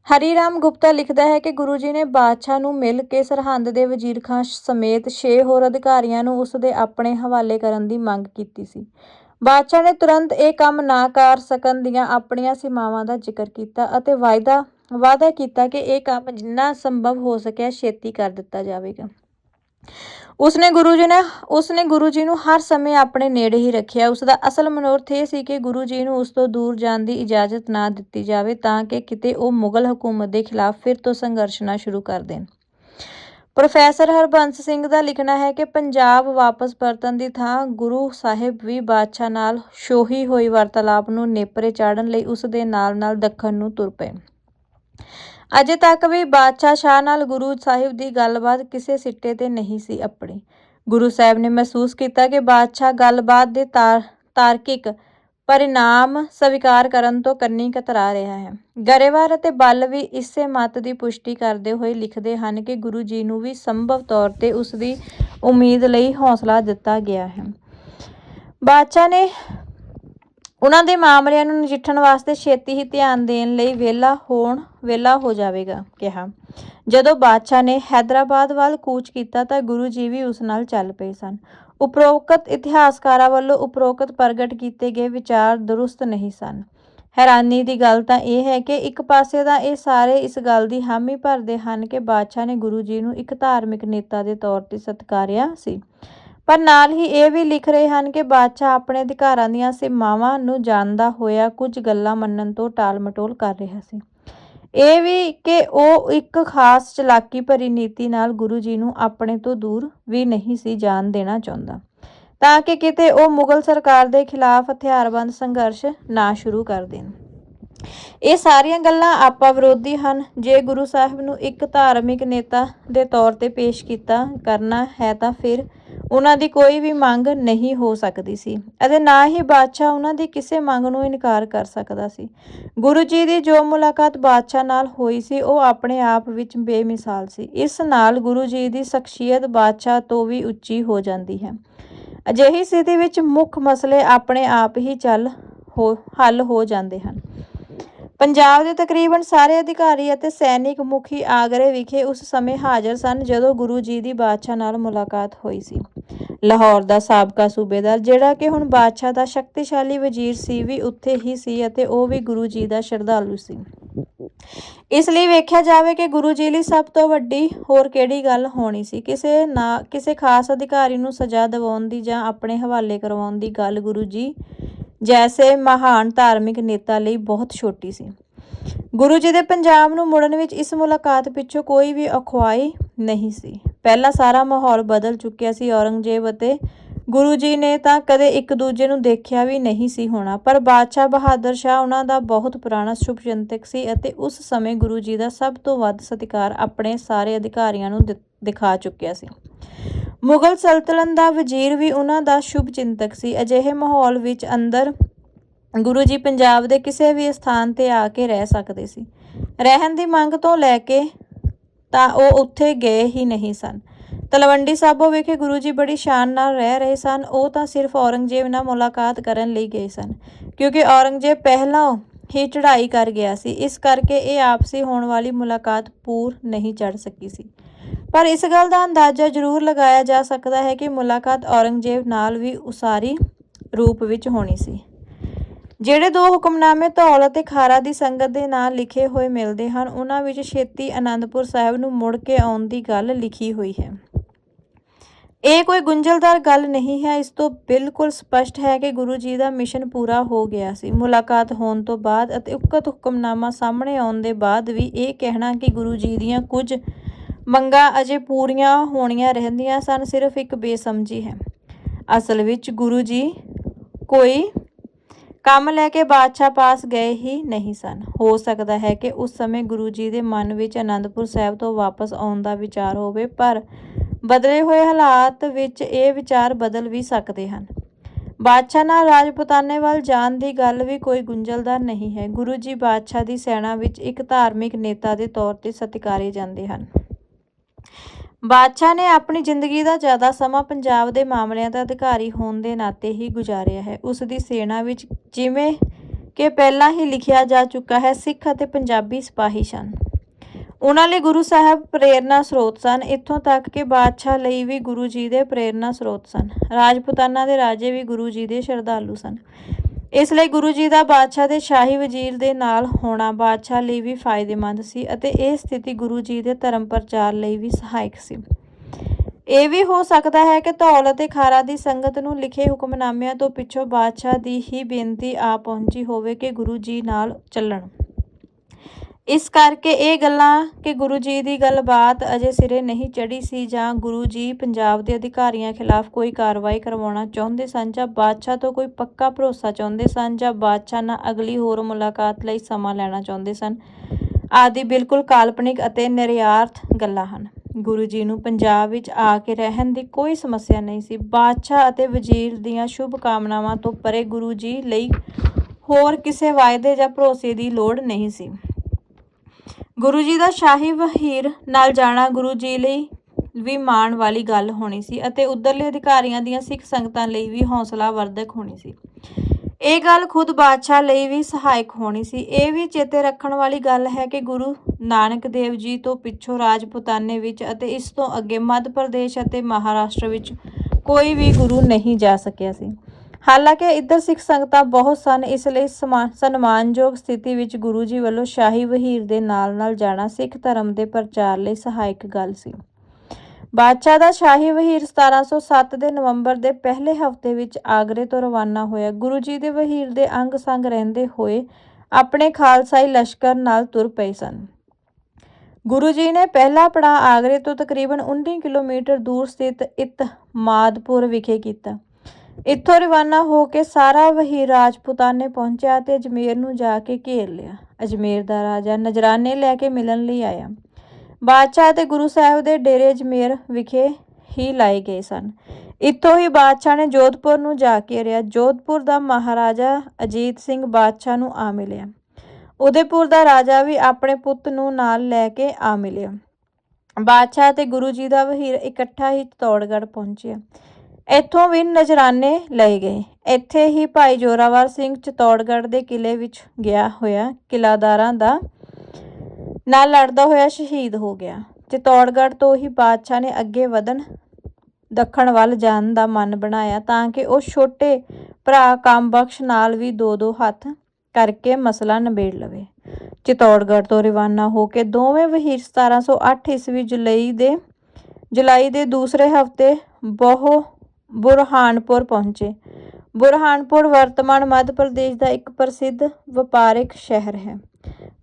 ਹਰੀ ਰਾਮ ਗੁਪਤਾ ਲਿਖਦਾ ਹੈ ਕਿ ਗੁਰੂ ਜੀ ਨੇ ਬਾਦਸ਼ਾਹ ਨੂੰ ਮਿਲ ਕੇ ਸਰਹੰਦ ਦੇ ਵਜ਼ੀਰ ਖਾਨ ਸਮੇਤ 6 ਹੋਰ ਅਧਿਕਾਰੀਆਂ ਨੂੰ ਉਸ ਦੇ ਆਪਣੇ ਹਵਾਲੇ ਕਰਨ ਦੀ ਮੰਗ ਕੀਤੀ ਸੀ। ਬਾਦਸ਼ਾਹ ਨੇ ਤੁਰੰਤ ਇਹ ਕੰਮ ਨਾ ਕਰ ਸਕਣ ਦੀਆਂ ਆਪਣੀਆਂ ਸੀਮਾਵਾਂ ਦਾ ਜ਼ਿਕਰ ਕੀਤਾ ਅਤੇ ਵਾਅਦਾ ਵਾਅਦਾ ਕੀਤਾ ਕਿ ਇਹ ਕੰਮ ਜਿੰਨਾ ਸੰਭਵ ਹੋ ਸਕਿਆ ਛੇਤੀ ਕਰ ਦਿੱਤਾ ਜਾਵੇਗਾ। ਉਸਨੇ ਗੁਰੂ ਜੀ ਨੇ, ਉਸਨੇ ਗੁਰੂ ਜੀ ਨੂੰ ਹਰ ਸਮੇਂ ਆਪਣੇ ਨੇੜੇ ਹੀ ਰੱਖਿਆ। ਉਸ ਦਾ ਅਸਲ ਮਨੋਰਥ ਇਹ ਸੀ ਕਿ ਗੁਰੂ ਜੀ ਨੂੰ ਉਸ ਤੋਂ ਦੂਰ ਜਾਣ ਦੀ ਇਜਾਜ਼ਤ ਨਾ ਦਿੱਤੀ ਜਾਵੇ ਤਾਂ ਕਿ ਕਿਤੇ ਉਹ ਮੁਗਲ ਹਕੂਮਤ ਦੇ ਖਿਲਾਫ ਫਿਰ ਤੋਂ ਸੰਘਰਸ਼ ਨਾ ਸ਼ੁਰੂ ਕਰ ਦੇਣ। ਪ੍ਰੋਫੈਸਰ ਹਰਬੰਸ ਸਿੰਘ ਦਾ ਲਿਖਣਾ ਹੈ ਕਿ ਪੰਜਾਬ ਵਾਪਸ ਪਰਤਣ ਦੀ ਥਾਂ ਗੁਰੂ ਸਾਹਿਬ ਵੀ ਬਾਦਸ਼ਾਹ ਨਾਲ ਸ਼ੋਹੀ ਹੋਈ ਵਾਰਤਾਲਾਪ ਨੂੰ ਨੇਪਰੇ ਚਾੜਨ ਲਈ ਉਸ ਦੇ ਨਾਲ-ਨਾਲ ਦੱਖਣ ਨੂੰ ਤੁਰ ਪਏ। ਅਜੇ ਤੱਕ ਵੀ ਬਾਦਸ਼ਾਹ ਸ਼ਾਹ ਨਾਲ ਗੁਰੂ ਸਾਹਿਬ ਦੀ ਗੱਲਬਾਤ ਕਿਸੇ ਸਿੱਟੇ ਤੇ ਨਹੀਂ ਸੀ ਅਪੜੀ। ਗੁਰੂ ਸਾਹਿਬ ਨੇ ਮਹਿਸੂਸ ਕੀਤਾ ਕਿ ਬਾਦਸ਼ਾਹ ਗੱਲਬਾਤ ਦੇ ਤਾਰਕਿਕ ਪਰਿਣਾਮ ਸਵੀਕਾਰ ਕਰਨ ਤੋਂ ਕੰਨੀ ਕਤਰਾ ਰਿਹਾ ਹੈ। ਗਰੇਵਾਰ ਅਤੇ ਬੱਲ ਵੀ ਇਸੇ ਮਤ ਦੀ ਪੁਸ਼ਟੀ ਕਰਦੇ ਹੋਏ ਲਿਖਦੇ ਹਨ ਕਿ ਗੁਰੂ ਜੀ ਨੂੰ ਵੀ ਸੰਭਵ ਤੌਰ ਤੇ ਉਸ ਦੀ ਉਮੀਦ ਲਈ ਹੌਸਲਾ ਦਿੱਤਾ ਗਿਆ ਹੈ। ਬਾਦਸ਼ਾਹ ਨੇ ਉਹਨਾਂ ਦੇ ਮਾਮਲਿਆਂ ਨੂੰ ਨਜਿੱਠਣ ਵਾਸਤੇ ਛੇਤੀ ਹੀ ਧਿਆਨ ਦੇਣ ਲਈ ਵਿਹਲਾ ਹੋਣ, ਵਿਹਲਾ ਹੋ ਜਾਵੇਗਾ, ਕਿਹਾ। ਜਦੋਂ ਬਾਦਸ਼ਾਹ ਨੇ ਹੈਦਰਾਬਾਦ ਵੱਲ ਕੂਚ ਕੀਤਾ ਤਾਂ ਗੁਰੂ ਜੀ ਵੀ ਉਸ ਨਾਲ ਚੱਲ ਪਏ ਸਨ। ਉਪਰੋਕਤ ਇਤਿਹਾਸਕਾਰਾਂ ਵੱਲੋਂ ਉਪਰੋਕਤ ਪ੍ਰਗਟ ਕੀਤੇ ਗਏ ਵਿਚਾਰ ਦਰੁਸਤ ਨਹੀਂ ਸਨ। ਹੈਰਾਨੀ ਦੀ ਗੱਲ ਤਾਂ ਇਹ ਹੈ ਕਿ ਇੱਕ ਪਾਸੇ ਤਾਂ ਇਹ ਸਾਰੇ ਇਸ ਗੱਲ ਦੀ ਹਾਮੀ ਭਰਦੇ ਹਨ ਕਿ ਬਾਦਸ਼ਾਹ ਨੇ ਗੁਰੂ ਜੀ ਨੂੰ ਇੱਕ ਧਾਰਮਿਕ ਨੇਤਾ ਦੇ ਤੌਰ ਤੇ ਸਤਿਕਾਰਿਆ ਸੀ। ਪਰ ਨਾਲ ਹੀ ਇਹ ਵੀ ਲਿਖ ਰਹੇ ਹਨ ਕਿ ਬਾਦਸ਼ਾਹ ਆਪਣੇ ਅਧਿਕਾਰਾਂ ਦੀਆਂ ਸੀਮਾਵਾਂ ਨੂੰ ਜਾਣਦਾ ਹੋਇਆ ਕੁਝ ਗੱਲਾਂ ਮੰਨਣ ਤੋਂ ਟਾਲ-ਮਟੋਲ ਕਰ ਰਿਹਾ ਸੀ। ਇਹ ਵੀ ਕਿ ਉਹ ਇੱਕ ਖਾਸ ਚਲਾਕੀ ਭਰੀ ਨੀਤੀ ਨਾਲ ਗੁਰੂ ਜੀ ਨੂੰ ਆਪਣੇ ਤੋਂ ਦੂਰ ਵੀ ਨਹੀਂ ਸੀ ਜਾਣ ਦੇਣਾ ਚਾਹੁੰਦਾ, ਤਾਂ ਕਿ ਕਿਤੇ ਉਹ ਮੁਗਲ ਸਰਕਾਰ ਦੇ ਖਿਲਾਫ ਹਥਿਆਰਬੰਦ ਸੰਘਰਸ਼ ਨਾ ਸ਼ੁਰੂ ਕਰ ਦੇਣ। ਇਹ ਸਾਰੀਆਂ ਗੱਲਾਂ ਆਪਾ ਵਿਰੋਧੀ ਹਨ। ਜੇ ਗੁਰੂ ਸਾਹਿਬ ਨੂੰ ਇੱਕ ਧਾਰਮਿਕ ਨੇਤਾ ਦੇ ਤੌਰ ਤੇ ਪੇਸ਼ ਕੀਤਾ ਕਰਨਾ ਹੈ ਤਾਂ ਫਿਰ ਉਹਨਾਂ ਦੀ ਕੋਈ ਵੀ ਮੰਗ ਨਹੀਂ ਹੋ ਸਕਦੀ ਸੀ ਅਤੇ ਨਾ ਹੀ ਬਾਦਸ਼ਾਹ ਉਹਨਾਂ ਦੀ ਕਿਸੇ ਮੰਗ ਨੂੰ ਇਨਕਾਰ ਕਰ ਸਕਦਾ ਸੀ। ਗੁਰੂ ਜੀ ਦੀ ਜੋ ਮੁਲਾਕਾਤ ਬਾਦਸ਼ਾਹ ਨਾਲ ਹੋਈ ਸੀ, ਉਹ ਆਪਣੇ ਆਪ ਵਿੱਚ ਬੇਮਿਸਾਲ ਸੀ। ਇਸ ਨਾਲ ਗੁਰੂ ਜੀ ਦੀ ਸ਼ਖਸੀਅਤ ਬਾਦਸ਼ਾਹ ਤੋਂ ਵੀ ਉੱਚੀ ਹੋ ਜਾਂਦੀ ਹੈ। ਅਜਿਹੀ ਸਥਿਤੀ ਵਿੱਚ ਮੁੱਖ ਮਸਲੇ ਆਪਣੇ ਆਪ ਹੀ ਚੱਲ ਹੋ, ਹੱਲ ਹੋ ਜਾਂਦੇ ਹਨ। ਪੰਜਾਬ ਦੇ ਤਕਰੀਬਨ ਸਾਰੇ ਅਧਿਕਾਰੀ ਅਤੇ ਸੈਨਿਕ ਮੁਖੀ ਆਗਰੇ ਵਿਖੇ ਉਸ ਸਮੇਂ ਹਾਜ਼ਰ ਸਨ ਜਦੋਂ ਗੁਰੂ ਜੀ ਦੀ ਬਾਦਸ਼ਾਹ ਨਾਲ ਮੁਲਾਕਾਤ ਹੋਈ ਸੀ। ਲਾਹੌਰ ਦਾ ਸਾਬਕਾ ਸੂਬੇਦਾਰ, ਜਿਹੜਾ ਕਿ ਹੁਣ ਬਾਦਸ਼ਾਹ ਦਾ ਸ਼ਕਤੀਸ਼ਾਲੀ ਵਜ਼ੀਰ ਸੀ, ਵੀ ਉੱਥੇ ਹੀ ਸੀ ਅਤੇ ਉਹ ਵੀ ਗੁਰੂ ਜੀ ਦਾ ਸ਼ਰਧਾਲੂ ਸੀ। ਇਸ ਲਈ ਵੇਖਿਆ ਜਾਵੇ ਕਿ ਗੁਰੂ ਜੀ ਲਈ ਸਭ ਤੋਂ ਵੱਡੀ ਹੋਰ ਕਿਹੜੀ ਗੱਲ ਹੋਣੀ ਸੀ? ਕਿਸੇ ਨਾ, ਕਿਸੇ ਖਾਸ ਅਧਿਕਾਰੀ ਨੂੰ ਸਜ਼ਾ ਦਿਵਾਉਣ ਦੀ ਜਾਂ ਆਪਣੇ ਹਵਾਲੇ ਕਰਵਾਉਣ ਦੀ ਗੱਲ ਗੁਰੂ ਜੀ ਜੈਸੇ ਮਹਾਨ ਧਾਰਮਿਕ ਨੇਤਾ ਲਈ ਬਹੁਤ ਛੋਟੀ ਸੀ। ਗੁਰੂ ਜੀ ਦੇ ਪੰਜਾਬ ਨੂੰ ਮੁੜਨ ਵਿੱਚ ਇਸ ਮੁਲਾਕਾਤ ਪਿੱਛੋਂ ਕੋਈ ਵੀ ਅਖਵਾਈ ਨਹੀਂ ਸੀ। ਪਹਿਲਾਂ ਸਾਰਾ ਮਾਹੌਲ ਬਦਲ ਚੁੱਕਿਆ ਸੀ। ਔਰੰਗਜ਼ੇਬ ਅਤੇ ਗੁਰੂ ਜੀ ਨੇ ਤਾਂ ਕਦੇ ਇੱਕ ਦੂਜੇ ਨੂੰ ਦੇਖਿਆ ਵੀ ਨਹੀਂ ਸੀ ਹੋਣਾ। ਪਰ ਬਾਦਸ਼ਾਹ ਬਹਾਦਰ ਸ਼ਾਹ ਉਹਨਾਂ ਦਾ ਬਹੁਤ ਪੁਰਾਣਾ ਸ਼ੁਭਚਿੰਤਕ ਸੀ ਅਤੇ ਉਸ ਸਮੇਂ ਗੁਰੂ ਜੀ ਦਾ ਸਭ ਤੋਂ ਵੱਧ ਸਤਿਕਾਰ ਆਪਣੇ ਸਾਰੇ ਅਧਿਕਾਰੀਆਂ ਨੂੰ ਦਿਖਾ ਚੁੱਕਿਆ ਸੀ। ਮੁਗਲ ਸਲਤਨਤ ਦਾ ਵਜ਼ੀਰ ਵੀ ਉਹਨਾਂ ਦਾ ਸ਼ੁਭ ਚਿੰਤਕ ਸੀ। ਅਜਿਹੇ ਮਾਹੌਲ ਵਿੱਚ ਅੰਦਰ ਗੁਰੂ ਜੀ ਪੰਜਾਬ ਦੇ ਕਿਸੇ ਵੀ ਸਥਾਨ ਤੇ ਆ ਕੇ ਰਹਿ ਸਕਦੇ ਸੀ। ਰਹਿਣ ਦੀ ਮੰਗ ਤੋਂ ਲੈ ਕੇ ਤਾਂ ਉਹ ਉੱਥੇ ਗਏ ਹੀ ਨਹੀਂ ਸਨ। ਤਲਵੰਡੀ ਸਾਬੋ ਵਿਖੇ ਗੁਰੂ ਜੀ ਬੜੀ ਸ਼ਾਨ ਨਾਲ ਰਹਿ ਰਹੇ ਸਨ। ਉਹ ਤਾਂ ਸਿਰਫ ਔਰੰਗਜ਼ੇਬ ਨਾਲ ਮੁਲਾਕਾਤ ਕਰਨ ਲਈ ਗਏ ਸਨ, ਕਿਉਂਕਿ ਔਰੰਗਜ਼ੇਬ ਪਹਿਲਾਂ ਹੀ ਚੜ੍ਹਾਈ ਕਰ ਗਿਆ ਸੀ। ਇਸ ਕਰਕੇ ਇਹ ਆਪਸੀ ਹੋਣ ਵਾਲੀ ਮੁਲਾਕਾਤ ਪੂਰ ਨਹੀਂ ਚੜ ਸਕੀ ਸੀ। ਪਰ ਇਸ ਗੱਲ ਦਾ ਅੰਦਾਜ਼ਾ ਜ਼ਰੂਰ ਲਗਾਇਆ ਜਾ ਸਕਦਾ ਹੈ ਕਿ ਮੁਲਾਕਾਤ ਔਰੰਗਜ਼ੇਬ ਨਾਲ ਵੀ ਉਸਾਰੀ ਰੂਪ ਵਿੱਚ ਹੋਣੀ ਸੀ। ਜਿਹੜੇ ਦੋ ਹੁਕਮਨਾਮੇ ਧੌਲ ਅਤੇ ਖਾਰਾ ਦੀ ਸੰਗਤ ਦੇ ਨਾਂ ਲਿਖੇ ਹੋਏ ਮਿਲਦੇ ਹਨ, ਉਹਨਾਂ ਵਿੱਚ ਛੇਤੀ ਆਨੰਦਪੁਰ ਸਾਹਿਬ ਨੂੰ ਮੁੜ ਕੇ ਆਉਣ ਦੀ ਗੱਲ ਲਿਖੀ ਹੋਈ ਹੈ। ਇਹ ਕੋਈ ਗੁੰਝਲਦਾਰ ਗੱਲ ਨਹੀਂ ਹੈ। ਇਸ ਤੋਂ ਬਿਲਕੁਲ ਸਪਸ਼ਟ ਹੈ ਕਿ ਗੁਰੂ ਜੀ ਦਾ ਮਿਸ਼ਨ ਪੂਰਾ ਹੋ ਗਿਆ ਸੀ। ਮੁਲਾਕਾਤ ਹੋਣ ਤੋਂ ਬਾਅਦ ਅਤੇ ਉਕਤ ਹੁਕਮਨਾਮਾ ਸਾਹਮਣੇ ਆਉਣ ਦੇ ਬਾਅਦ ਵੀ ਇਹ ਕਹਿਣਾ ਕਿ ਗੁਰੂ ਜੀ ਦੀਆਂ ਕੁਝ ਮੰਗਾਂ ਅਜੇ ਪੂਰੀਆਂ ਹੋਣੀਆਂ ਰਹਿੰਦੀਆਂ ਸਨ, ਸਿਰਫ ਇੱਕ ਬੇਸਮਝੀ ਹੈ। ਅਸਲ ਵਿੱਚ ਗੁਰੂ ਜੀ ਕੋਈ ਕੰਮ ਲੈ ਕੇ ਬਾਦਸ਼ਾਹ ਪਾਸ ਗਏ ਹੀ ਨਹੀਂ ਸਨ। ਹੋ ਸਕਦਾ ਹੈ ਕਿ ਉਸ ਸਮੇਂ ਗੁਰੂ ਜੀ ਦੇ ਮਨ ਵਿੱਚ ਅਨੰਦਪੁਰ ਸਾਹਿਬ ਤੋਂ ਵਾਪਸ ਆਉਣ ਦਾ ਵਿਚਾਰ ਹੋਵੇ, ਪਰ ਬਦਲੇ ਹੋਏ ਹਾਲਾਤ ਵਿੱਚ ਇਹ ਵਿਚਾਰ ਬਦਲ ਵੀ ਸਕਦੇ ਹਨ। ਬਾਦਸ਼ਾਹ ਨਾਲ ਰਾਜਪੂਤਾਨੇ ਵੱਲ ਜਾਣ ਦੀ ਗੱਲ ਵੀ ਕੋਈ ਗੁੰਝਲਦਾਰ ਨਹੀਂ ਹੈ। ਗੁਰੂ ਜੀ ਬਾਦਸ਼ਾਹ ਦੀ ਸੈਨਾ ਵਿੱਚ ਇੱਕ ਧਾਰਮਿਕ ਨੇਤਾ ਦੇ ਤੌਰ ਤੇ ਸਤਿਕਾਰੇ ਜਾਂਦੇ ਹਨ। ਬਾਦਸ਼ਾਹ ਨੇ ਆਪਣੀ ਜ਼ਿੰਦਗੀ ਦਾ ਜ਼ਿਆਦਾ ਸਮਾਂ ਪੰਜਾਬ ਦੇ ਮਾਮਲਿਆਂ ਦਾ ਅਧਿਕਾਰੀ ਹੋਣ ਦੇ ਨਾਤੇ ਹੀ ਗੁਜ਼ਾਰਿਆ ਹੈ। ਉਸ ਦੀ ਸੈਨਾ ਵਿੱਚ ਜਿਵੇਂ ਕਿ ਪਹਿਲਾਂ ਹੀ ਲਿਖਿਆ ਜਾ ਚੁੱਕਾ ਹੈ, ਸਿੱਖ ਅਤੇ ਪੰਜਾਬੀ ਸਿਪਾਹੀ ਸਨ। ਉਹਨਾਂ ਲਈ ਗੁਰੂ ਸਾਹਿਬ ਪ੍ਰੇਰਨਾ ਸਰੋਤ ਸਨ। ਇੱਥੋਂ ਤੱਕ ਕਿ ਬਾਦਸ਼ਾਹ ਲਈ ਵੀ ਗੁਰੂ ਜੀ ਦੇ ਪ੍ਰੇਰਨਾ ਸਰੋਤ ਸਨ। ਰਾਜਪੂਤਾਨਾ ਦੇ ਰਾਜੇ ਵੀ ਗੁਰੂ ਜੀ ਦੇ ਸ਼ਰਧਾਲੂ ਸਨ। ਇਸ ਲਈ ਗੁਰੂ ਜੀ ਦਾ ਬਾਦਸ਼ਾਹ ਦੇ ਸ਼ਾਹੀ ਵਜ਼ੀਰ ਦੇ ਨਾਲ ਹੋਣਾ ਬਾਦਸ਼ਾਹ ਲਈ ਵੀ ਫਾਇਦੇਮੰਦ ਸੀ ਅਤੇ ਇਹ ਸਥਿਤੀ ਗੁਰੂ ਜੀ ਦੇ ਧਰਮ ਪ੍ਰਚਾਰ ਲਈ ਵੀ ਸਹਾਇਕ ਸੀ। ਇਹ ਵੀ ਹੋ ਸਕਦਾ ਹੈ ਕਿ ਧੌਲ ਅਤੇ ਖਾਰਾ ਦੀ ਸੰਗਤ ਨੂੰ ਲਿਖੇ ਹੁਕਮਨਾਮਿਆਂ ਤੋਂ ਪਿੱਛੋਂ ਬਾਦਸ਼ਾਹ ਦੀ ਹੀ ਬੇਨਤੀ ਆ ਪਹੁੰਚੀ ਹੋਵੇ ਕਿ ਗੁਰੂ ਜੀ ਨਾਲ ਚੱਲਣ। ਇਸ ਕਰਕੇ ਇਹ ਗੱਲਾਂ ਕਿ ਗੁਰੂ ਜੀ ਦੀ ਗੱਲਬਾਤ ਅਜੇ ਸਿਰੇ ਨਹੀਂ ਚੜੀ ਸੀ ਜਾਂ ਗੁਰੂ ਜੀ ਪੰਜਾਬ ਦੇ ਅਧਿਕਾਰੀਆਂ ਖਿਲਾਫ ਕੋਈ ਕਾਰਵਾਈ ਕਰਵਾਉਣਾ ਚਾਹੁੰਦੇ ਸਨ ਜਾਂ ਬਾਦਸ਼ਾਹ ਤੋਂ ਕੋਈ ਪੱਕਾ ਭਰੋਸਾ ਚਾਹੁੰਦੇ ਸਨ ਜਾਂ ਬਾਦਸ਼ਾਹ ਨਾਲ ਅਗਲੀ ਹੋਰ ਮੁਲਾਕਾਤ ਲਈ ਸਮਾਂ ਲੈਣਾ ਚਾਹੁੰਦੇ ਸਨ, ਆਦਿ ਬਿਲਕੁਲ ਕਾਲਪਨਿਕ ਅਤੇ ਨਿਰਯਾਰਥ ਗੱਲਾਂ ਹਨ। ਗੁਰੂ ਜੀ ਨੂੰ ਪੰਜਾਬ ਵਿੱਚ ਆ ਕੇ ਰਹਿਣ ਦੀ ਕੋਈ ਸਮੱਸਿਆ ਨਹੀਂ ਸੀ। ਬਾਦਸ਼ਾਹ ਅਤੇ ਵਜ਼ੀਰ ਦੀਆਂ ਸ਼ੁਭ ਕਾਮਨਾਵਾਂ ਤੋਂ ਪਰੇ ਗੁਰੂ ਜੀ ਲਈ ਹੋਰ ਕਿਸੇ ਵਾਅਦੇ ਜਾਂ ਭਰੋਸੇ ਦੀ ਲੋੜ ਨਹੀਂ ਸੀ। ਗੁਰੂ ਜੀ ਦਾ ਸ਼ਾਹੀ ਵਹੀਰ ਨਾਲ ਜਾਣਾ ਗੁਰੂ ਜੀ ਲਈ ਵੀ ਮਾਣ ਵਾਲੀ ਗੱਲ ਹੋਣੀ ਸੀ ਅਤੇ ਉਧਰਲੇ ਅਧਿਕਾਰੀਆਂ ਦੀਆਂ ਸਿੱਖ ਸੰਗਤਾਂ ਲਈ ਵੀ ਹੌਸਲਾ ਵਰਧਕ ਹੋਣੀ ਸੀ। ਇਹ ਗੱਲ ਖੁਦ ਬਾਦਸ਼ਾਹ ਲਈ ਵੀ ਸਹਾਇਕ ਹੋਣੀ ਸੀ। ਇਹ ਵੀ ਚੇਤੇ ਰੱਖਣ ਵਾਲੀ ਗੱਲ ਹੈ ਕਿ ਗੁਰੂ ਨਾਨਕ ਦੇਵ ਜੀ ਤੋਂ ਪਿੱਛੋਂ ਰਾਜਪੂਤਾਨੇ ਵਿੱਚ ਅਤੇ ਇਸ ਤੋਂ ਅੱਗੇ ਮੱਧ ਪ੍ਰਦੇਸ਼ ਅਤੇ ਮਹਾਰਾਸ਼ਟਰ ਵਿੱਚ ਕੋਈ ਵੀ ਗੁਰੂ ਨਹੀਂ ਜਾ ਸਕਿਆ ਸੀ। ਹਾਲਾਂਕਿ ਇੱਧਰ ਸਿੱਖ ਸੰਗਤਾਂ ਬਹੁਤ ਸਨ, ਇਸ ਲਈ ਸਮਾ- ਸਨਮਾਨਯੋਗ ਸਥਿਤੀ ਵਿੱਚ ਗੁਰੂ ਜੀ ਵੱਲੋਂ ਸ਼ਾਹੀ ਵਹੀਰ ਦੇ ਨਾਲ-ਨਾਲ ਜਾਣਾ ਸਿੱਖ ਧਰਮ ਦੇ ਪ੍ਰਚਾਰ ਲਈ ਸਹਾਇਕ ਗੱਲ ਸੀ। ਬਾਦਸ਼ਾਹ ਦਾ ਸ਼ਾਹੀ ਵਹੀਰ 1707 ਦੇ ਨਵੰਬਰ ਦੇ ਪਹਿਲੇ ਹਫ਼ਤੇ ਵਿੱਚ ਆਗਰੇ ਤੋਂ ਰਵਾਨਾ ਹੋਇਆ। ਗੁਰੂ ਜੀ ਦੇ ਵਹੀਰ ਦੇ ਅੰਗ ਸੰਗ ਰਹਿੰਦੇ ਹੋਏ ਆਪਣੇ ਖਾਲਸਾਈ ਲਸ਼ਕਰ ਨਾਲ ਤੁਰ ਪਏ ਸਨ। ਗੁਰੂ ਜੀ ਨੇ ਪਹਿਲਾ ਪੜਾਅ ਆਗਰੇ ਤੋਂ ਤਕਰੀਬਨ 19 ਕਿਲੋਮੀਟਰ ਦੂਰ ਸਥਿਤ ਇਤਮਾਦਪੁਰ ਵਿਖੇ ਕੀਤਾ। ਇੱਥੋਂ ਰਵਾਨਾ ਹੋ ਕੇ ਸਾਰਾ ਵਹੀ ਰਾਜਪੂਤਾਨੇ ਪਹੁੰਚਿਆ ਤੇ ਅਜਮੇਰ ਨੂੰ ਜਾ ਕੇ ਘੇਰ ਲਿਆ। ਅਜਮੇਰ ਦਾ ਰਾਜਾ ਨਜਰਾਨੇ ਲੈ ਕੇ ਮਿਲਣ ਲਈ ਆਇਆ। ਬਾਦਸ਼ਾਹ ਤੇ ਗੁਰੂ ਸਾਹਿਬ ਦੇ ਡੇਰੇ ਅਜਮੇਰ ਵਿਖੇ ਹੀ ਲਾਏ ਗਏ ਸਨ। ਇੱਥੋਂ ਹੀ ਬਾਦਸ਼ਾਹ ਨੇ ਜੋਧਪੁਰ ਨੂੰ ਜਾ ਕੇ ਰਿਹਾ ਜੋਧਪੁਰ ਦਾ ਮਹਾਰਾਜਾ ਅਜੀਤ ਸਿੰਘ ਬਾਦਸ਼ਾਹ ਨੂੰ ਆ ਮਿਲਿਆ। ਉਦੈਪੁਰ ਦਾ ਰਾਜਾ ਵੀ ਆਪਣੇ ਪੁੱਤ ਨੂੰ ਨਾਲ ਲੈ ਕੇ ਆ ਮਿਲਿਆ। ਬਾਦਸ਼ਾਹ ਤੇ ਗੁਰੂ ਜੀ ਦਾ ਵਹੀਰ ਇਕੱਠਾ ਹੀ ਚਤੌੜਗੜ੍ਹ ਪਹੁੰਚਿਆ। ਇੱਥੋਂ ਵੀ ਨਜਰਾਨੇ ਲਏ ਗਏ। ਇੱਥੇ ਹੀ ਭਾਈ ਜੋਰਾਵਰ ਸਿੰਘ ਚਤੌੜਗੜ੍ਹ ਦੇ ਕਿਲੇ ਵਿੱਚ ਗਿਆ ਹੋਇਆ ਕਿਲਾਦਾਰਾਂ ਦਾ ਨਾਲ ਲੜਦਾ ਹੋਇਆ ਸ਼ਹੀਦ ਹੋ ਗਿਆ। ਚਤੌੜਗੜ੍ਹ ਤੋਂ ਹੀ ਬਾਦਸ਼ਾਹ ਨੇ ਅੱਗੇ ਵਧਣ, ਦੱਖਣ ਵੱਲ ਜਾਣ ਦਾ ਮਨ ਬਣਾਇਆ ਤਾਂ ਕਿ ਉਹ ਛੋਟੇ ਭਰਾ ਕੰਬਖਸ਼ ਨਾਲ ਵੀ ਦੋ ਦੋ ਹੱਥ ਕਰਕੇ ਮਸਲਾ ਨਿਬੇੜ ਲਵੇ। ਚਿਤੌੜਗੜ੍ਹ ਤੋਂ ਰਵਾਨਾ ਹੋ ਕੇ ਦੋਵੇਂ ਵਹੀਰ 1708 ਈਸਵੀ ਜੁਲਾਈ ਦੇ ਜੁਲਾਈ ਦੇ ਦੂਸਰੇ ਹਫ਼ਤੇ ਬਹੁ ਬੁਰਹਾਨਪੁਰ ਪਹੁੰਚੇ। ਬੁਰਹਾਨਪੁਰ ਵਰਤਮਾਨ ਮੱਧ ਪ੍ਰਦੇਸ਼ ਦਾ ਇੱਕ ਪ੍ਰਸਿੱਧ ਵਪਾਰਿਕ ਸ਼ਹਿਰ ਹੈ।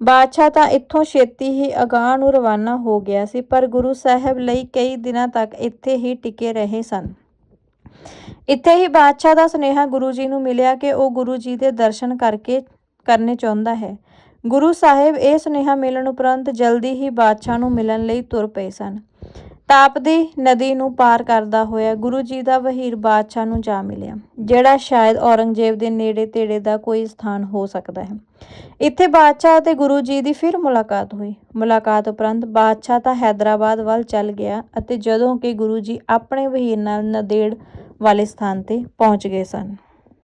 ਬਾਦਸ਼ਾਹ ਤਾਂ ਇੱਥੋਂ ਛੇਤੀ ਹੀ ਅਗਾਂਹ ਨੂੰ ਰਵਾਨਾ ਹੋ ਗਿਆ ਸੀ, ਪਰ ਗੁਰੂ ਸਾਹਿਬ ਲਈ ਕਈ ਦਿਨਾਂ ਤੱਕ ਇੱਥੇ ਹੀ ਟਿਕੇ ਰਹੇ ਸਨ। ਇੱਥੇ ਹੀ ਬਾਦਸ਼ਾਹ ਦਾ ਸੁਨੇਹਾ ਗੁਰੂ ਜੀ ਨੂੰ ਮਿਲਿਆ ਕਿ ਉਹ ਗੁਰੂ ਜੀ ਦੇ ਦਰਸ਼ਨ ਕਰਕੇ ਕਰਨੇ ਚਾਹੁੰਦਾ ਹੈ। ਗੁਰੂ ਸਾਹਿਬ ਇਹ ਸੁਨੇਹਾ ਮਿਲਣ ਉਪਰੰਤ ਜਲਦੀ ਹੀ ਬਾਦਸ਼ਾਹ ਨੂੰ ਮਿਲਣ ਲਈ ਤੁਰ ਪਏ ਸਨ। ਤਾਪਦੀ ਨਦੀ ਨੂੰ ਪਾਰ ਕਰਦਾ ਹੋਇਆ ਗੁਰੂ ਜੀ ਦਾ ਵਹੀਰ ਬਾਦਸ਼ਾਹ ਨੂੰ ਜਾ ਮਿਲਿਆ, ਜਿਹੜਾ ਸ਼ਾਇਦ ਔਰੰਗਜ਼ੇਬ ਦੇ ਨੇੜੇ ਤੇੜੇ ਦਾ ਕੋਈ ਸਥਾਨ ਹੋ ਸਕਦਾ ਹੈ। ਇੱਥੇ ਬਾਦਸ਼ਾਹ ਅਤੇ ਗੁਰੂ ਜੀ ਦੀ ਫਿਰ ਮੁਲਾਕਾਤ ਹੋਈ। ਮੁਲਾਕਾਤ ਉਪਰੰਤ ਬਾਦਸ਼ਾਹ ਤਾਂ ਹੈਦਰਾਬਾਦ ਵੱਲ ਚੱਲ ਗਿਆ ਅਤੇ ਜਦੋਂ ਕਿ ਗੁਰੂ ਜੀ ਆਪਣੇ ਵਹੀਰ ਨਾਲ ਨਦੇੜ ਵਾਲੇ ਸਥਾਨ ਤੇ ਪਹੁੰਚ ਗਏ ਸਨ।